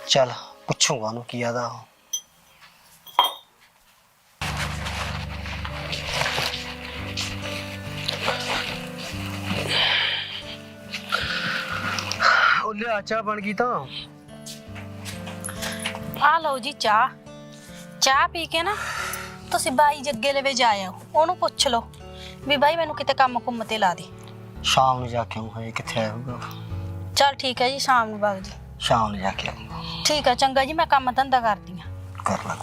ਚੱਲ ਪੁੱਛੂਗਾ ਉਹਨੂੰ ਕੀ ਆਦਾ ਉਹ। ਲਿਆ ਚਾਹ ਬਣ ਗਈ ਤਾਂ। ਆ ਲਓ ਜੀ ਚਾਹ। ਚਾਹ ਪੀ ਕੇ ਨਾ ਤੁਸੀਂ ਬਾਈ ਜੱਗੇ ਲਵੇ ਜਾ ਆਓ ਉਹਨੂੰ ਪੁੱਛ ਲਓ ਵੀ ਬਾਈ ਮੈਨੂੰ ਕਿਤੇ ਕੰਮ ਕੁੰਮ ਤੇ ਲਾ ਦੇ। ਸ਼ਾਮ ਨੂੰ ਜਾ ਕੇ ਹਜੇ ਕਿੱਥੇ ਆਇਆ ਹੋਊਗਾ ਚਲ ਠੀਕ ਹੈ ਜੀ ਸ਼ਾਮ ਨੂੰ ਵਗ ਜੀ। ਸ਼ਾਮ ਨੂੰ ਜਾ ਕੇ ਆਊਂਗਾ। ਠੀਕ ਹੈ ਚੰਗਾ ਜੀ ਮੈਂ ਕੰਮ ਧੰਦਾ ਕਰਦੀ ਹਾਂ। ਕਰ ਲਾ।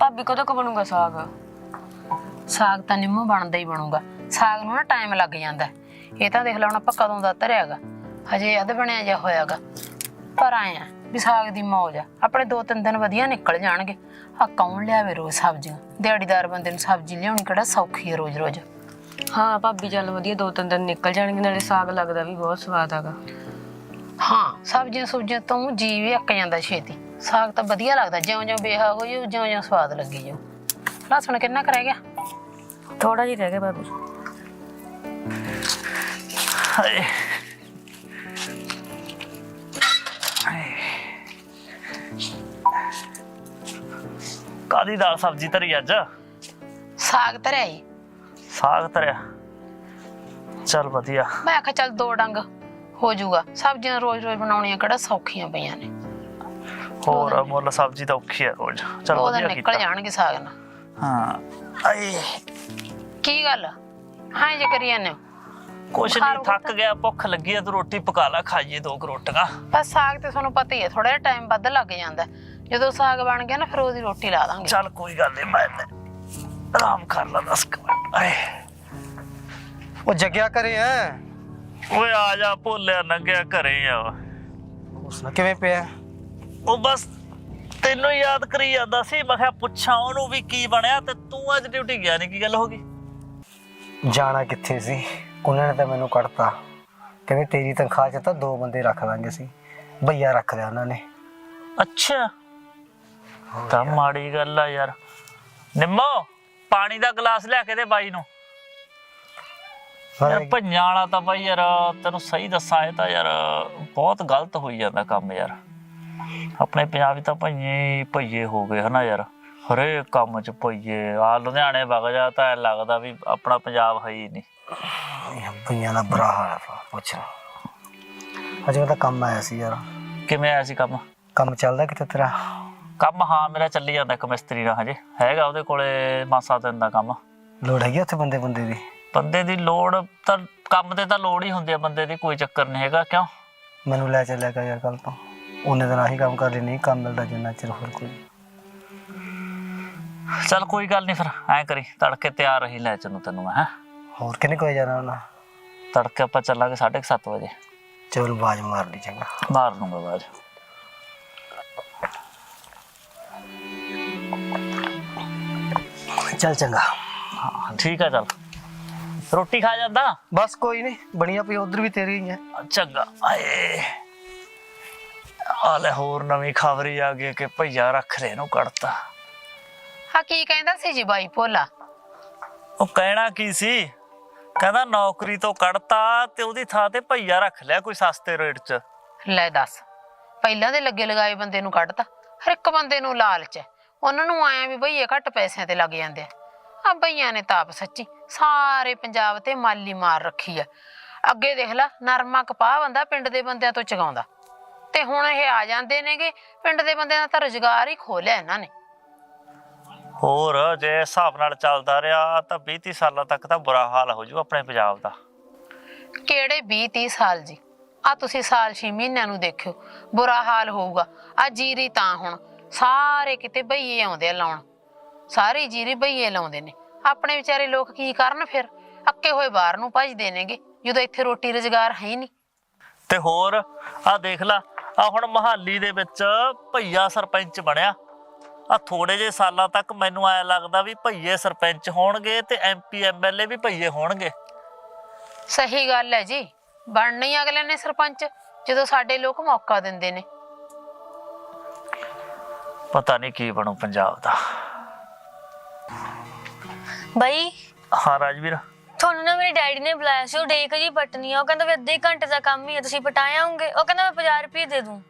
ਭਾਬੀ ਕਦੋਂ ਕ ਬਣੂਗਾ ਸਾਗ? ਸਾਗ ਤਾਂ ਨਿੰਮੋ ਬਣਦਾ ਹੀ ਬਣੂਗਾ। ਸਾਗ ਨੂੰ ਨਾ ਟਾਈਮ ਲੱਗ ਜਾਂਦਾ। ਹੈ। ਇਹ ਤਾਂ ਦੇਖ ਲਓ ਹੁਣ ਆਪਾਂ ਕਦੋਂ ਦਾ ਧਰਿਆਗਾ। ਹਜੇ ਅੱਧ ਬਣਿਆ ਜਿਹਾ ਹੋਇਆਗਾ। ਪਰ ਆਇਆ ਵੀ ਸਾਗ ਦੀ ਮੌਜ ਆ। ਆਪਣੇ ਦੋ ਤਿੰਨ ਦਿਨ ਵਧੀਆ ਨਿਕਲ ਜਾਣਗੇ। ਆ ਕੌਣ ਲਿਆਵੇ ਰੋਜ਼ ਸਬਜ਼ੀਆਂ ਦਿਹਾੜੀਦਾਰ ਬੰਦੇ ਨੂੰ ਸਬਜ਼ੀ ਲਿਆਉਣੀ ਕਿਹੜਾ ਸੌਖੀ ਹੈ ਰੋਜ਼ ਰੋਜ਼। ਹਾਂ ਭਾਬੀ ਚੱਲ ਵਧੀਆ ਦੋ ਤਿੰਨ ਦਿਨ ਨਿਕਲ ਜਾਣਗੇ ਨਾਲੇ ਸਾਗ ਲੱਗਦਾ ਵੀ ਬਹੁਤ ਸਵਾਦ ਆਗਾ। ਹਾਂ ਸਬਜ਼ੀਆਂ ਸੁਬਜ਼ੀਆਂ ਤੋਂ ਜੀ ਵੀ ਅੱਕ ਜਾਂਦਾ ਛੇਤੀ। ਸਾਗ ਤਾਂ ਵਧੀਆ ਲੱਗਦਾ ਜਿਉਂ ਜਿਉਂ ਬੇਹਾ ਹੋ ਜਾਊ ਜਿਉਂ ਜਿਉਂ ਸਵਾਦ ਲੱਗੀ ਜਾਊ। ਲਸਣ ਕਿੰਨਾ ਕੁ ਰਹਿ ਗਿਆ? ਥੋੜਾ ਜਿਹਾ ਰਹਿ ਗਿਆ ਭਾਬੀ। ਹਾਏ ਕਾਦੀ ਦਾਲ ਸਬਜ਼ੀ ਧਰੀ ਅੱਜ? ਸਾਗ ਧਰਿਆ ਈ। ਸਾਗ ਧਰਿਆ। ਚੱਲ ਵਧੀਆ। ਮੈਂ ਆਖਿਆ ਚੱਲ ਦੋ ਡੰਗ ਹੋ ਜਾਊਗਾ। ਸਬਜ਼ੀਆਂ ਰੋਜ਼ ਰੋਜ਼ ਬਣਾਉਣੀਆਂ ਕਿਹੜਾ ਸੌਖੀਆਂ ਪਈਆਂ ਨੇ। ਹੋਰ ਮੁੱਲ ਸਬਜ਼ੀ ਤਾਂ ਔਖੀ ਹੈ ਰੋਜ਼। ਚੱਲ ਉਹਦਾ ਵਧੀਆ ਨਿਕਲ ਕੀਤਾ। ਜਾਣਗੇ ਸਾਗ ਨਾਲ। ਹਾਂ। ਆਏ। ਕੀ ਗੱਲ? ਹਾਂ ਜੇ ਕਰੀ ਜਾਂਦੇ ਹੋ। ਕੁਛ ਨਹੀਂ ਥੱਕ ਗਿਆ ਭੁੱਖ ਲੱਗੀ ਆ ਤੂੰ ਰੋਟੀ ਪਕਾ ਲੈ ਖਾਈਏ ਦੋ ਕੁ ਰੋਟੀਆਂ। ਬਸ ਸਾਗ ਤੇ ਤੁਹਾਨੂੰ ਪਤਾ ਹੀ ਹੈ ਥੋੜਾ ਜਿਹਾ ਟਾਈਮ ਵੱਧ ਲੱਗ ਜਾਂਦਾ ਹੈ। ਜਦੋਂ ਸਾਗ ਬਣ ਗਿਆ ਨਾ ਫਿਰ ਉਹਦੀ ਰੋਟੀ ਲਾ ਦਾਂਗੇ। ਚੱਲ ਕੋਈ ਗੱਲ ਨਹੀਂ ਮੈਂ ਤੇ ਆਰਾਮ ਕਰ ਲਾ ਦਸ ਕੁ ਮਿੰਟ। ਆਏ। ਉਹ ਜੱਗਿਆ ਕਰੇ ਐ? ਓਏ ਆ ਜਾ ਭੋਲਿਆ ਨੰਗਿਆ ਘਰੇ ਆ। ਉਸ ਨਾਲ ਕਿਵੇਂ ਪਿਆ? ਉਹ ਬਸ ਤੈਨੂੰ ਯਾਦ ਕਰੀ ਜਾਂਦਾ ਸੀ ਮੈਂ ਕਿਹਾ ਪੁੱਛਾਂ ਉਹਨੂੰ ਵੀ ਕੀ ਬਣਿਆ ਤੇ ਤੂੰ ਅੱਜ ਡਿਊਟੀ ਗਿਆ ਨਹੀਂ ਕੀ ਗੱਲ ਹੋ ਗਈ? ਜਾਣਾ ਕਿੱਥੇ ਸੀ? ਉਹਨਾਂ ਨੇ ਤਾਂ ਮੈਨੂੰ ਕੱਢਤਾ। ਕਹਿੰਦੇ ਤੇਰੀ ਤਨਖਾਹ 'ਚ ਤਾਂ ਦੋ ਬੰਦੇ ਰੱਖ ਲਾਂਗੇ ਸੀ ਭਈਆ ਰੱਖ ਲਿਆ ਉਹਨਾਂ ਨੇ। ਅੱਛਾ। ਤਾਂ ਮਾੜੀ ਗੱਲ ਆ ਯਾਰ। ਨਿੰਮੋ ਪਾਣੀ ਦਾ ਗਲਾਸ ਲਿਆ ਕੇ ਦੇ ਬਾਈ ਨੂੰ। ਯਾਰ ਵਾਲਾ ਤਾਂ ਬਾਈ ਯਾਰ ਤੈਨੂੰ ਸਹੀ ਦੱਸਾਂ ਇਹ ਤਾਂ ਯਾਰ ਬਹੁਤ ਗਲਤ ਹੋਈ ਜਾਂਦਾ ਕੰਮ ਯਾਰ। ਆਪਣੇ ਪੰਜਾਬ ਵਿੱਚ ਤਾਂ ਭਈਏ ਭਈਏ ਹੋ ਗਏ ਹਨਾ ਯਾਰ। ਹਰੇਕ ਕੰਮ 'ਚ ਭਈਏ। ਆ ਲੁਧਿਆਣੇ ਵਗ ਜਾ ਤਾਂ ਲੱਗਦਾ ਵੀ ਆਪਣਾ ਪੰਜਾਬ ਹੈ ਹੀ ਨਹੀਂ। ਭਈਆਂ ਦਾ ਬੁਰਾ ਹਾਲ ਆ ਪੁੱਛ ਅਜੇ ਮੈਂ ਤਾਂ ਕੰਮ ਆਇਆ ਸੀ ਯਾਰ। ਕਿਵੇਂ ਆਇਆ ਸੀ ਕੰਮ? ਕੰਮ ਚੱਲਦਾ ਕਿਤੇ ਤੇਰਾ? ਕੰਮ ਹਾਂ ਮੇਰਾ ਚੱਲੀ ਜਾਂਦਾ ਇੱਕ ਮਿਸਤਰੀ ਨਾਲ ਹਜੇ। ਹੈਗਾ ਉਹਦੇ ਕੋਲੇ ਮਾਸਾ ਦਿਨ ਦਾ ਕੰਮ। ਲੋੜ ਹੈਗੀ ਉੱਥੇ ਬੰਦੇ ਬੰਦੇ ਦੀ? ਬੰਦੇ ਦੀ ਲੋੜ ਤਾਂ ਕੰਮ ਤੇ ਤਾਂ ਲੋੜ ਹੀ ਹੁੰਦੀ ਆ ਬੰਦੇ ਦੀ ਕੋਈ ਚੱਕਰ ਨਹੀਂ ਹੈਗਾ ਕਿਉਂ? ਮੈਨੂੰ ਲੈ ਚੱਲਿਆ ਕਰ ਯਾਰ ਕੱਲ ਤੋਂ। ਉਹਨੇ ਦਿਨ ਆਹੀ ਕੰਮ ਕਰ ਲਈ ਨਹੀਂ ਕੰਮ ਮਿਲਦਾ ਜਿੰਨਾ ਚਿਰ ਹੋਰ ਕੋਈ। ਚੱਲ ਕੋਈ ਗੱਲ ਨਹੀਂ ਫਿਰ ਐਂ ਕਰੀ ਤੜਕੇ ਤਿਆਰ ਰਹੀ ਲੈ ਚਲੂ ਤੈਨੂੰ ਮੈਂ ਹੈਂ? ਹੋਰ ਕਿੰਨੇ ਕੋਈ ਜਾਣਾ ਉਹਨਾਂ? ਤੜਕੇ ਆਪਾਂ ਚੱਲਾਂਗੇ 7:30 ਵਜੇ। ਚਲ ਆਵਾਜ਼ ਮਾਰ ਲਈ ਚੰਗਾ। ਮਾਰ ਦੂੰਗਾ ਬਾਅਦ ਚੱਲ ਚੰਗਾ। ਹਾਂ ਠੀਕ ਆ ਚੱਲ। ਰੋਟੀ ਖਾ ਜਾਂਦਾ? ਬਸ ਕੋਈ ਨਹੀਂ ਬਣੀਆਂ ਪਈ ਉਧਰ ਵੀ ਤੇਰੀ ਹੀ ਹੈ ਚੰਗਾ। ਆਏ। ਆ ਲੈ ਹੋਰ ਨਵੀਂ ਖਬਰ ਹੀ ਆ ਗਈ ਕਿ ਭਈਆ ਰੱਖ ਲੈ ਨੂੰ ਕੱਢਤਾ ਹਾਂ ਕੀ ਕਹਿੰਦਾ ਸੀ ਜੀ ਬਾਈ ਭੋਲਾ? ਉਹ ਕਹਿਣਾ ਕੀ ਸੀ? ਕਹਿੰਦਾ ਨੌਕਰੀ ਤੋਂ ਕੱਢਤਾ ਤੇ ਉਹਦੀ ਥਾਂ ਤੇ ਭਈਆ ਰੱਖ ਲਿਆ ਕੋਈ ਸਸਤੇ ਰੇਟ 'ਚ। ਲੈ ਦੱਸ, ਪਹਿਲਾਂ ਦੇ ਲੱਗੇ ਲਗਾਏ ਬੰਦੇ ਨੂੰ ਕੱਢਤਾ, ਹਰ ਇੱਕ ਬੰਦੇ ਨੂੰ ਲਾਲਚ ਹੈ। ਉਹਨਾਂ ਨੂੰ ਆਇਆ ਵੀ ਬਈਏ ਘੱਟ ਪੈਸਿਆਂ ਤੇ ਲੱਗ ਜਾਂਦੇ ਆ। ਆ ਬਈਆਂ ਨੇ ਤਾਪ ਸੱਚੀ ਸਾਰੇ ਪੰਜਾਬ ਤੇ ਮਾਲੀ ਮਾਰ ਰੱਖੀ ਆ। ਅੱਗੇ ਦੇਖ ਲੈ, ਨਰਮਾ ਕਪਾਹ ਬੰਦਾ ਪਿੰਡ ਦੇ ਬੰਦਿਆਂ ਤੋਂ ਚਗਾਉਂਦਾ। ਤੇ ਹੁਣ ਇਹ ਆ ਜਾਂਦੇ ਨੇਗੇ, ਪਿੰਡ ਦੇ ਬੰਦਿਆਂ ਦਾ ਤਾਂ ਰੁਜ਼ਗਾਰ ਹੀ ਖੋਲਿਆ ਇਹਨਾਂ ਨੇ। ਹੋਰ ਜੇ ਹਿਸਾਬ ਨਾਲ ਚੱਲਦਾ ਰਿਹਾ ਤਾਂ 20 30 ਸਾਲਾਂ ਤੱਕ ਤਾਂ ਬੁਰਾ ਹਾਲ ਹੋ ਜਾਊ ਆਪਣੇ ਪੰਜਾਬ ਦਾ। ਕਿਹੜੇ 20 30 ਸਾਲ ਜੀ? ਆ ਤੁਸੀਂ ਸਾਲ 6 ਮਹੀਨਿਆਂ ਨੂੰ ਦੇਖਿਓ ਬੁਰਾ ਹਾਲ ਹੋਊਗਾ। ਆ ਜੀਰੀ ਤਾਂ ਹੁਣ ਸਾਰੇ ਕਿਤੇ ਬਈਏ ਆਉਂਦੇ ਆ ਲਾਉਣ। ਸਾਰੀ ਜੀਰੀ ਬਈਏ ਲਾਉਂਦੇ ਨੇ। ਆਪਣੇ ਵਿਚਾਰੇ ਲੋਕ ਕੀ ਕਰਨ ਫਿਰ? ਅੱਕੇ ਹੋਏ ਬਾਹਰ ਨੂੰ ਭੱਜਦੇ ਨੇਗੇ ਜਦੋਂ ਇੱਥੇ ਰੋਟੀ ਰੁਜ਼ਗਾਰ ਹੈ ਹੀ ਨਹੀਂ। ਤੇ ਹੋਰ ਆ ਦੇਖ ਲਾ ਆ ਹੁਣ ਮਹਾਲੀ ਦੇ ਵਿੱਚ ਭਈਆ ਸਰਪੰਚ ਬਣਿਆ। ਆ ਥੋੜੇ ਜਿਹੇ ਸਾਲਾਂ ਤੱਕ ਮੈਨੂੰ ਐ ਲੱਗਦਾ ਵੀ ਭਈਏ ਸਰਪੰਚ ਹੋਣਗੇ ਤੇ ਐਮਪੀ ਐਮਐਲਏ ਵੀ ਭਈਏ ਹੋਣਗੇ। ਸਹੀ ਗੱਲ ਹੈ ਜੀ। ਬਣਨਾ ਹੀ ਅਗਲੇ ਨੇ ਸਰਪੰਚ ਜਦੋਂ ਸਾਡੇ ਲੋਕ ਮੌਕਾ ਦਿੰਦੇ ਨੇ। ਪਤਾ ਨਹੀਂ ਕੀ ਬਣੂ ਪੰਜਾਬ ਦਾ। ਬਈ ਹਾਂ ਰਾਜਵੀਰ। ਤੁਹਾਨੂੰ ਨਾ ਮੇਰੇ ਡੈਡੀ ਨੇ ਬੁਲਾਇਆ ਸੀ ਉਹ ਡੇਕ ਜੀ ਪਟਨੀ ਆ। ਉਹ ਕਹਿੰਦਾ ਵੀ ਅੱਧੇ ਘੰਟੇ ਦਾ ਕੰਮ ਹੀ ਹੈ ਤੁਸੀਂ ਪਟਾਏ ਆਉਂਗੇ ਉਹ ਕਹਿੰਦਾ ਮੈਂ 50 ਰੁਪਏ ਦੇ ਦੂੰ।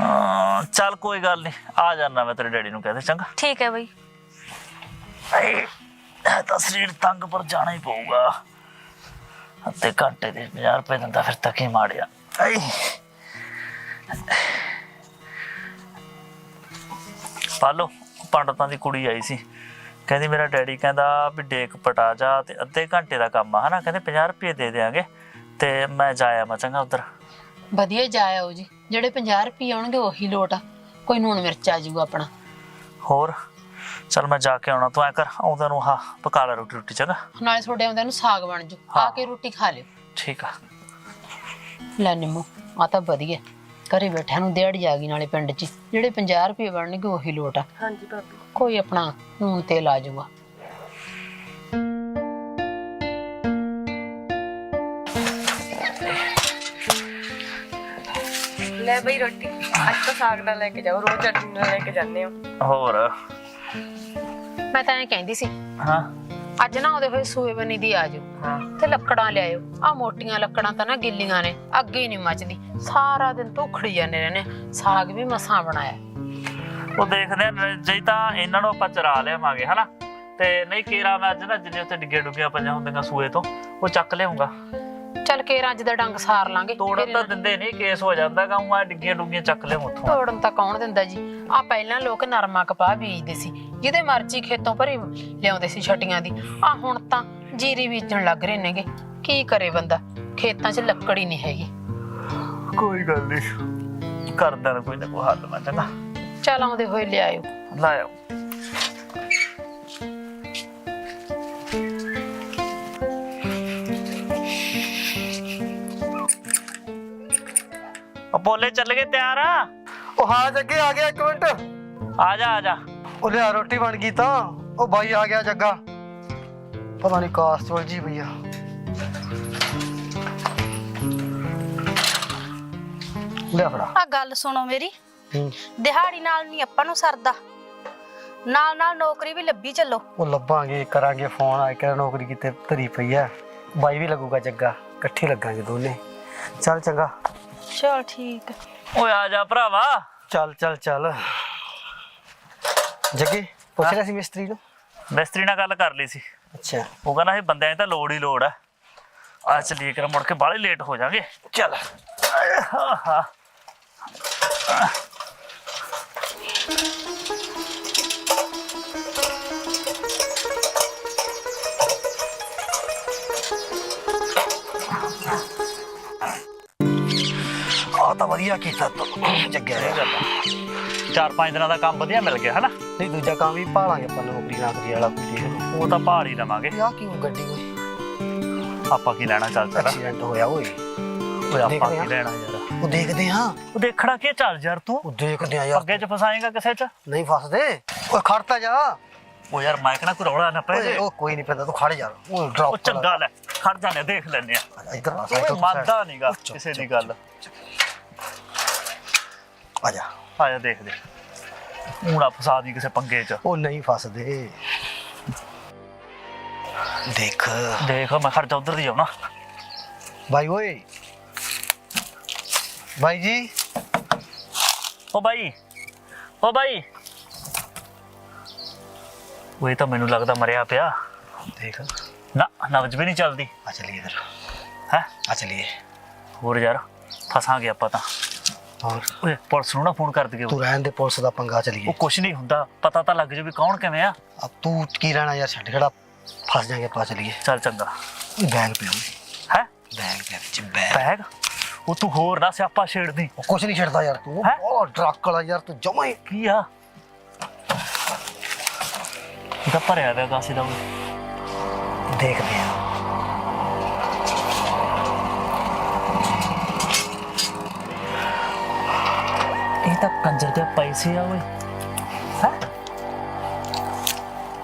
ਹਾਂ ਚੱਲ ਕੋਈ ਗੱਲ ਨਹੀਂ ਆ ਜਾਣਾ ਮੈਂ ਤੇਰੇ ਡੈਡੀ ਨੂੰ ਕਹਦੇ ਚੰਗਾ? ਠੀਕ ਹੈ ਬਈ। ਇਹ ਤਾਂ ਸਰੀਰ ਤੰਗ ਪਰ ਜਾਣਾ ਹੀ ਪਊਗਾ। ਅੱਧੇ ਘੰਟੇ ਦੇ 50 ਰੁਪਏ ਦਿੰਦਾ ਫਿਰ ਤਾਂ ਕੀ ਮਾੜਿਆ। ਆਏ। ਪਾਲੋ ਪੰਡਤਾਂ ਦੀ ਕੁੜੀ ਆਈ ਸੀ। ਕਹਿੰਦੀ ਮੇਰਾ ਡੈਡੀ ਕਹਿੰਦਾ ਵੀ ਡੇਕ ਪਟਾ ਜਾ ਤੇ ਅੱਧੇ ਘੰਟੇ ਦਾ ਕੰਮ ਆ ਹਨਾ? ਕਹਿੰਦੇ 50 ਰੁਪਏ ਦੇ ਦੇਾਂਗੇ ਤੇ ਮੈਂ ਜਾਇਆ ਮੈਂ ਚੰਗਾ ਉਧਰ। ਵਧੀਆ ਜਾ ਆਓ ਜੀ। ਜਿਹੜੇ 50 ਰੁਪਏ ਆਉਣਗੇ ਉਹੀ ਲੋਟ ਆ। ਕੋਈ ਨੂਣ ਮਿਰਚ ਆ ਜਾਊਗਾ ਆਪਣਾ। ਹੋਰ? ਚਲ ਮੈਂ ਜਾ ਕੇ ਆਉਣਾ। ਤੂੰ ਐ ਕਰ ਆਉਂਦਾ ਨੂੰ ਹਾਂ ਪਕਾ ਲੈ ਰੋਟੀ ਰੋਟੀ ਚੰਗਾ? ਨਾਲੇ ਤੁਹਾਡੇ ਆਉਂਦਿਆਂ ਨੂੰ ਸਾਗ ਬਣ ਜੂ ਆ। ਕੇ ਰੋਟੀ ਖਾ ਲਿਓ। ਠੀਕ ਆ। ਲੈ ਨਿੰਮੋ ਆ ਤਾਂ ਵਧੀਆ। ਘਰੇ ਬੈਠਿਆਂ ਨੂੰ ਦਿਹਾੜੀ ਆ ਗਈ ਨਾਲੇ ਪਿੰਡ 'ਚ। ਜਿਹੜੇ 50 ਰੁਪਏ ਬਣਨਗੇ ਉਹੀ ਲੋਟ ਆ। ਹਾਂਜੀ ਭਾਬੀ। ਕੋਈ ਆਪਣਾ ਨੂਨ ਤੇਲ ਆ ਜਾਊਗਾ। ਲੈ ਬਈ ਰੋਟੀ। ਅੱਜ ਤਾਂ ਸਾਗ ਨਾਲ ਲੈ ਕੇ ਜਾਓ ਰੋਜ਼ ਚਟਨੀ ਨਾਲ ਲੈ ਕੇ ਜਾਂਦੇ ਹੋ। ਹੋਰ? ਮੈਂ ਤਾਂ ਇਹ ਕਹਿੰਦੀ ਸੀ ਹਾਂ। ਅੱਜ ਨਾ ਉਹਦੇ ਹੋਏ ਸੂਏ ਬਣੀ ਦੀ ਆ ਜਾਓ। ਤੇ ਲੱਕੜਾਂ ਲਿਆਇਓ। ਆ ਮੋਟੀਆਂ ਲੱਕੜਾਂ ਤਾਂ ਨਾ ਗਿੱਲੀਆਂ ਨੇ ਅੱਗੇ ਹੀ ਨਹੀਂ ਮੱਚਦੀ। ਸਾਰਾ ਦਿਨ ਧੁਖੜੀ ਜਾਂਦੇ ਰਹਿੰਦੇ। ਸਾਗ ਵੀ ਮਸਾਂ ਬਣਾਇਆ। ਉਹ ਦੇਖਦੇ ਆ ਜੇ ਤਾਂ ਇਹਨਾਂ ਨੂੰ ਆਪਾਂ ਚਰਾ ਲਿਆਵਾਂਗੇ ਹਨਾ? ਤੇ ਨਹੀਂ ਕੇਰਾ ਮੈਂ ਅੱਜ ਨਾ ਜਿੰਨੇ ਉੱਤੇ ਡਿੱਗੇ ਡੁੱਗੀਆਂ ਪਈਆਂ ਹੁੰਦੀਆਂ ਸੂਏ ਤੋਂ ਉਹ ਚੱਕ ਲਿਆਉਂਗਾ। ਚੱਲ ਕੇ ਅੱਜ ਦਾ ਡੰਗ ਸਾਰ ਲਾਂਗੇ। ਤੋੜਨ ਤਾਂ ਦਿੰਦੇ ਨਹੀਂ ਕੇਸ ਹੋ ਜਾਂਦਾ ਗਾ ਆ ਡਿੱਗੀਆਂ ਡੁੱਗੀਆਂ ਚੱਕ ਲਿਆਉਂ ਉੱਥੋਂ ਤੋੜਨ ਤਾਂ ਕੌਣ ਦਿੰਦਾ ਜੀ? ਆ ਪਹਿਲਾਂ ਲੋਕ ਨਰਮਾ ਕਪਾਹ ਬੀਜਦੇ ਸੀ ਜਿਹਦੇ ਮਰਜ਼ੀ ਖੇਤੋਂ ਭਰੀ ਲਿਆਉਂਦੇ ਸੀ ਛਟੀਆਂ ਦੀ। ਆ ਹੁਣ ਤਾਂ ਜੀਰੀ ਬੀਜਣ ਲੱਗ ਰਹੇ ਨੇਗੇ। ਕੀ ਕਰੇ ਬੰਦਾ? ਖੇਤਾਂ 'ਚ ਲੱਕੜ ਹੀ ਨਹੀਂ ਹੈਗੀ। ਕੋਈ ਗੱਲ ਨਹੀਂ। ਕਰਦਾ ਨਾ ਕੋਈ ਨਾ ਕੋਈ ਹੱਲ ਮੈਂ ਚੰਗਾ ਚੱਲ ਆਉਂਦੇ ਹੋਏ ਲਿਆਇਓ। ਲਾਇਓ। ਉਹ ਬੋਲੇ ਚੱਲ ਗਏ ਤਿਆਰ ਆ। ਉਹ ਹਾਂ ਜੱਗੇ ਆ ਗਿਆ ਇੱਕ ਮਿੰਟ। ਆ ਜਾ ਆ ਜਾ। ਉਹ ਲਿਆ ਰੋਟੀ ਬਣ ਗਈ ਤਾਂ। ਉਹ ਬਾਈ ਆ ਗਿਆ ਜੱਗਾ। ਪਤਾ ਨਹੀਂ ਕਾਸ ਚੁਲ ਜੀ ਭਈਆ ਲਿਆ ਫੜਾ। ਆ ਗੱਲ ਸੁਣੋ ਮੇਰੀ। ਦਿਹਾੜੀ ਨਾਲ ਨਹੀਂ ਆਪਾਂ ਨੂੰ ਸਰਦਾ। ਨਾਲ ਨਾਲ ਨੌਕਰੀ ਵੀ ਲੱਭੀ ਚੱਲੋ। ਉਹ ਲੱਭਾਂਗੇ ਕਰਾਂਗੇ ਫੋਨ। ਆ ਕੇ ਨੌਕਰੀ ਕਿਤੇ ਧਰੀ ਪਈ ਆ। ਬਾਈ ਵੀ ਲੱਗੂਗਾ ਜੱਗਾ। ਇਕੱਠੇ ਲੱਗਾਂਗੇ ਦੋਨੇ। ਚੱਲ ਚੰਗਾ। ਚਲ ਠੀਕ। ਓਏ ਆ ਜਾ ਭਰਾਵਾ। ਚੱਲ ਚੱਲ ਚੱਲ। ਜੱਗੇ ਪੁੱਛ ਰਿਹਾ ਸੀ ਮਿਸਤਰੀ ਨੂੰ? ਮਿਸਤਰੀ ਨਾਲ ਗੱਲ ਕਰ ਲਈ ਸੀ। ਅੱਛਾ। ਉਹ ਕਹਿੰਦਾ ਇਹ ਬੰਦਿਆਂ ਦੀ ਤਾਂ ਲੋੜ ਹੀ ਲੋੜ ਆ। ਆ ਚੱਲੀਏ ਕਰ ਮੁੜ ਕੇ ਬਾਹਲੇ ਲੇਟ ਹੋ ਜਾਾਂਗੇ। ਚੱਲ। ਆਹਾ। ਆ ਤਾਂ ਵਧੀਆ ਕੀਤਾ ਤੂੰ। ਜੱਗਿਆ ਆ। ਚਾਰ ਪੰਜ ਦਿਨਾਂ ਦਾ ਕੰਮ ਵਧੀਆ ਮਿਲ ਗਿਆ ਹਨਾ? ਨਹੀਂ ਦੂਜਾ ਕੰਮ ਵੀ ਭਾਲਾਂਗੇ ਆਪਾਂ ਨੌਕਰੀ ਨਾਕਰੀ ਵਾਲਾ ਕੋਈ ਦੇਖ ਉਹ ਤਾਂ ਭਾਲ ਹੀ ਲਵਾਂਗੇ ਆ ਕਿਉਂ ਗੱਡੀ ਕੋਈ? ਆਪਾਂ ਕੀ ਲੈਣਾ ਚੱਲ ਚੱਲ। ਐਕਸੀਡੈਂਟ ਹੋਇਆ ਓਏ। ਓਏ ਆਪਾਂ ਕੀ। ਲੈਣਾ ਯਾਰ। ਉਹ ਦੇਖਦੇ ਹਾਂ। ਉਹ ਦੇਖਣਾ ਕੀ ਆ, ਚੱਲ ਯਾਰ ਤੂੰ। ਉਹ ਦੇਖਦੇ ਹਾਂ ਯਾਰ। ਅੱਗੇ ਚ ਫਸਾਏਗਾ ਕਿਸੇ ਚ? ਨਹੀਂ ਫਸਦੇ। ਓਏ ਖੜਤਾ ਜਾ। ਉਹ ਯਾਰ ਮੈਂ ਕਿਹੜਾ ਕੋਈ ਰੌਲਾ ਨਾ ਪੈ ਜੇ। ਉਹ ਕੋਈ ਨਹੀਂ ਪੈਂਦਾ ਤੂੰ ਖੜ ਯਾਰ। ਉਹ ਡਰੌਪ ਉਹ ਚੰਗਾ ਲੈ ਖੜ ਜਾਣੇ ਦੇਖ ਲੈਨੇ ਆ ਇੱਧਰ ਆ ਮੰਨਦਾ ਨਹੀਂਗਾ ਕਿਸੇ ਦੀ ਗੱਲ। ਆ ਜਾ। ਆ ਜਾ ਦੇਖ ਦੇ ਊਣਾ ਫਸਾ ਦੀ ਕਿਸੇ ਪੰਗੇ ਚ। ਉਹ ਨਹੀਂ ਫਸਦੇ। ਦੇਖ। ਦੇਖ ਮੈਂ ਜਾ ਉਧਰ ਦੀ ਜਾਉਣਾ ਬਾਈ ਓਏ। ਬਾਈ ਜੀ। ਓ ਬਾਈ। ਓ ਬਾਈ। ਉਹ ਇਹ ਤਾਂ ਮੈਨੂੰ ਲੱਗਦਾ ਮਰਿਆ ਪਿਆ। ਦੇਖ। ਨਾ ਨਬਜ ਵੀ ਨਹੀਂ ਚੱਲਦੀ। ਆ ਚਲੀਏ ਫਿਰ। ਹੈ? ਆ ਚਲੀਏ। ਹੋਰ ਯਾਰ ਫਸਾਂਗੇ ਆਪਾਂ ਤਾਂ। ਹੋਰ ਓਏ ਪੁਲਿਸ ਨੂੰ ਨਾ ਫੋਨ ਕਰ ਦਈਏ। ਤੂੰ ਰਹਿਣ ਦੇ ਪੁਲਿਸ ਦਾ ਪੰਗਾ ਚਲੀਏ। ਉਹ ਕੁਛ ਨਹੀਂ ਹੁੰਦਾ ਪਤਾ ਤਾਂ ਲੱਗ ਜੂ ਵੀ ਕੌਣ ਕਿਵੇਂ ਆ। ਆ ਤੂੰ ਕੀ ਰਹਿਣਾ ਯਾਰ ਛੱਡ ਖੜਾ। ਫਸ ਜਾਗੇ ਪਾ ਚਲੀਏ। ਚੱਲ ਚੰਗਾ। ਬੈਗ ਪਿਆ ਹੈ? ਬੈਗ ਪਿਆ ਵਿੱਚ ਬੈਗ। ਬੈਗ? ਉਹ ਤੂੰ ਹੋਰ ਨਾ ਸਿਆਪਾ ਛੇੜਦੀ। ਉਹ ਕੁਛ ਨਹੀਂ ਛੱਡਦਾ ਯਾਰ ਤੂੰ। ਹੈਂ? ਉਹ ਡਰੱਕ ਵਾਲਾ ਯਾਰ ਤੂੰ ਜਮਾ ਹੀ। ਕੀ ਆ? ਇਹ ਤਾਂ ਭਰਿਆ ਹੋਇਆ ਕਾਸੇ ਦਾ। ਉਹ। ਦੇਖਦੇ ਆ। ਇਹ ਤਾਂ ਕੰਜਰ ਦੇ ਪੈਸੇ ਆ ਓਏ। ਹੈ?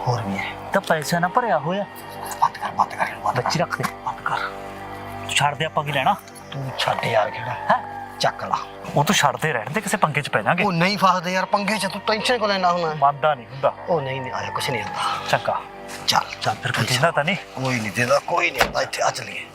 ਹੋਰ ਵੀ ਹੈ। ਤਾਂ ਪੈਸੇ ਨਾ ਭਰਿਆ ਹੋਇਆ। ਬੰਦ ਕਰ ਬੰਦ ਕਰ ਬੰਦ ਬੱਚੀ ਰੱਖ ਦੇ। ਬੰਦ ਕਰ। ਤੂੰ ਛੱਡ ਦੇ ਆਪਾਂ ਕੀ ਲੈਣਾ? ਤੂੰ ਛੱਡ ਯਾਰ ਕਿਹੜਾ। ਹੈ? ਚੱਕ ਲਾ। ਉਹ ਤੂੰ ਛੱਡਦੇ ਰਹਿਣ ਦੇ ਕਿਸੇ ਪੰਗੇ 'ਚ ਪੈ ਜਾਾਂਗੇ। ਉਹ ਨਹੀਂ ਫਸਦੇ ਯਾਰ ਪੰਗੇ ਚ ਤੂੰ ਟੈਨਸ਼ਨ ਕੋ ਲੈਣਾ ਹੁਣ? ਮੰਨਦਾ ਨਹੀਂ ਹੁੰਦਾ। ਉਹ ਨਹੀਂ ਨਹੀਂ ਆਇਆ ਕੁਛ ਨਹੀਂ ਹੁੰਦਾ। ਚੰਗਾ। ਚੱਲ ਚੱਲ ਫਿਰ ਕੋਈ ਜਿੰਦਾ ਤਾਂ ਨਹੀਂ। ਕੋਈ ਨਹੀਂ ਦੇਦਾ ਕੋਈ ਨਹੀਂ ਆਉਂਦਾ ਇੱਥੇ ਆ ਚਲੀਏ।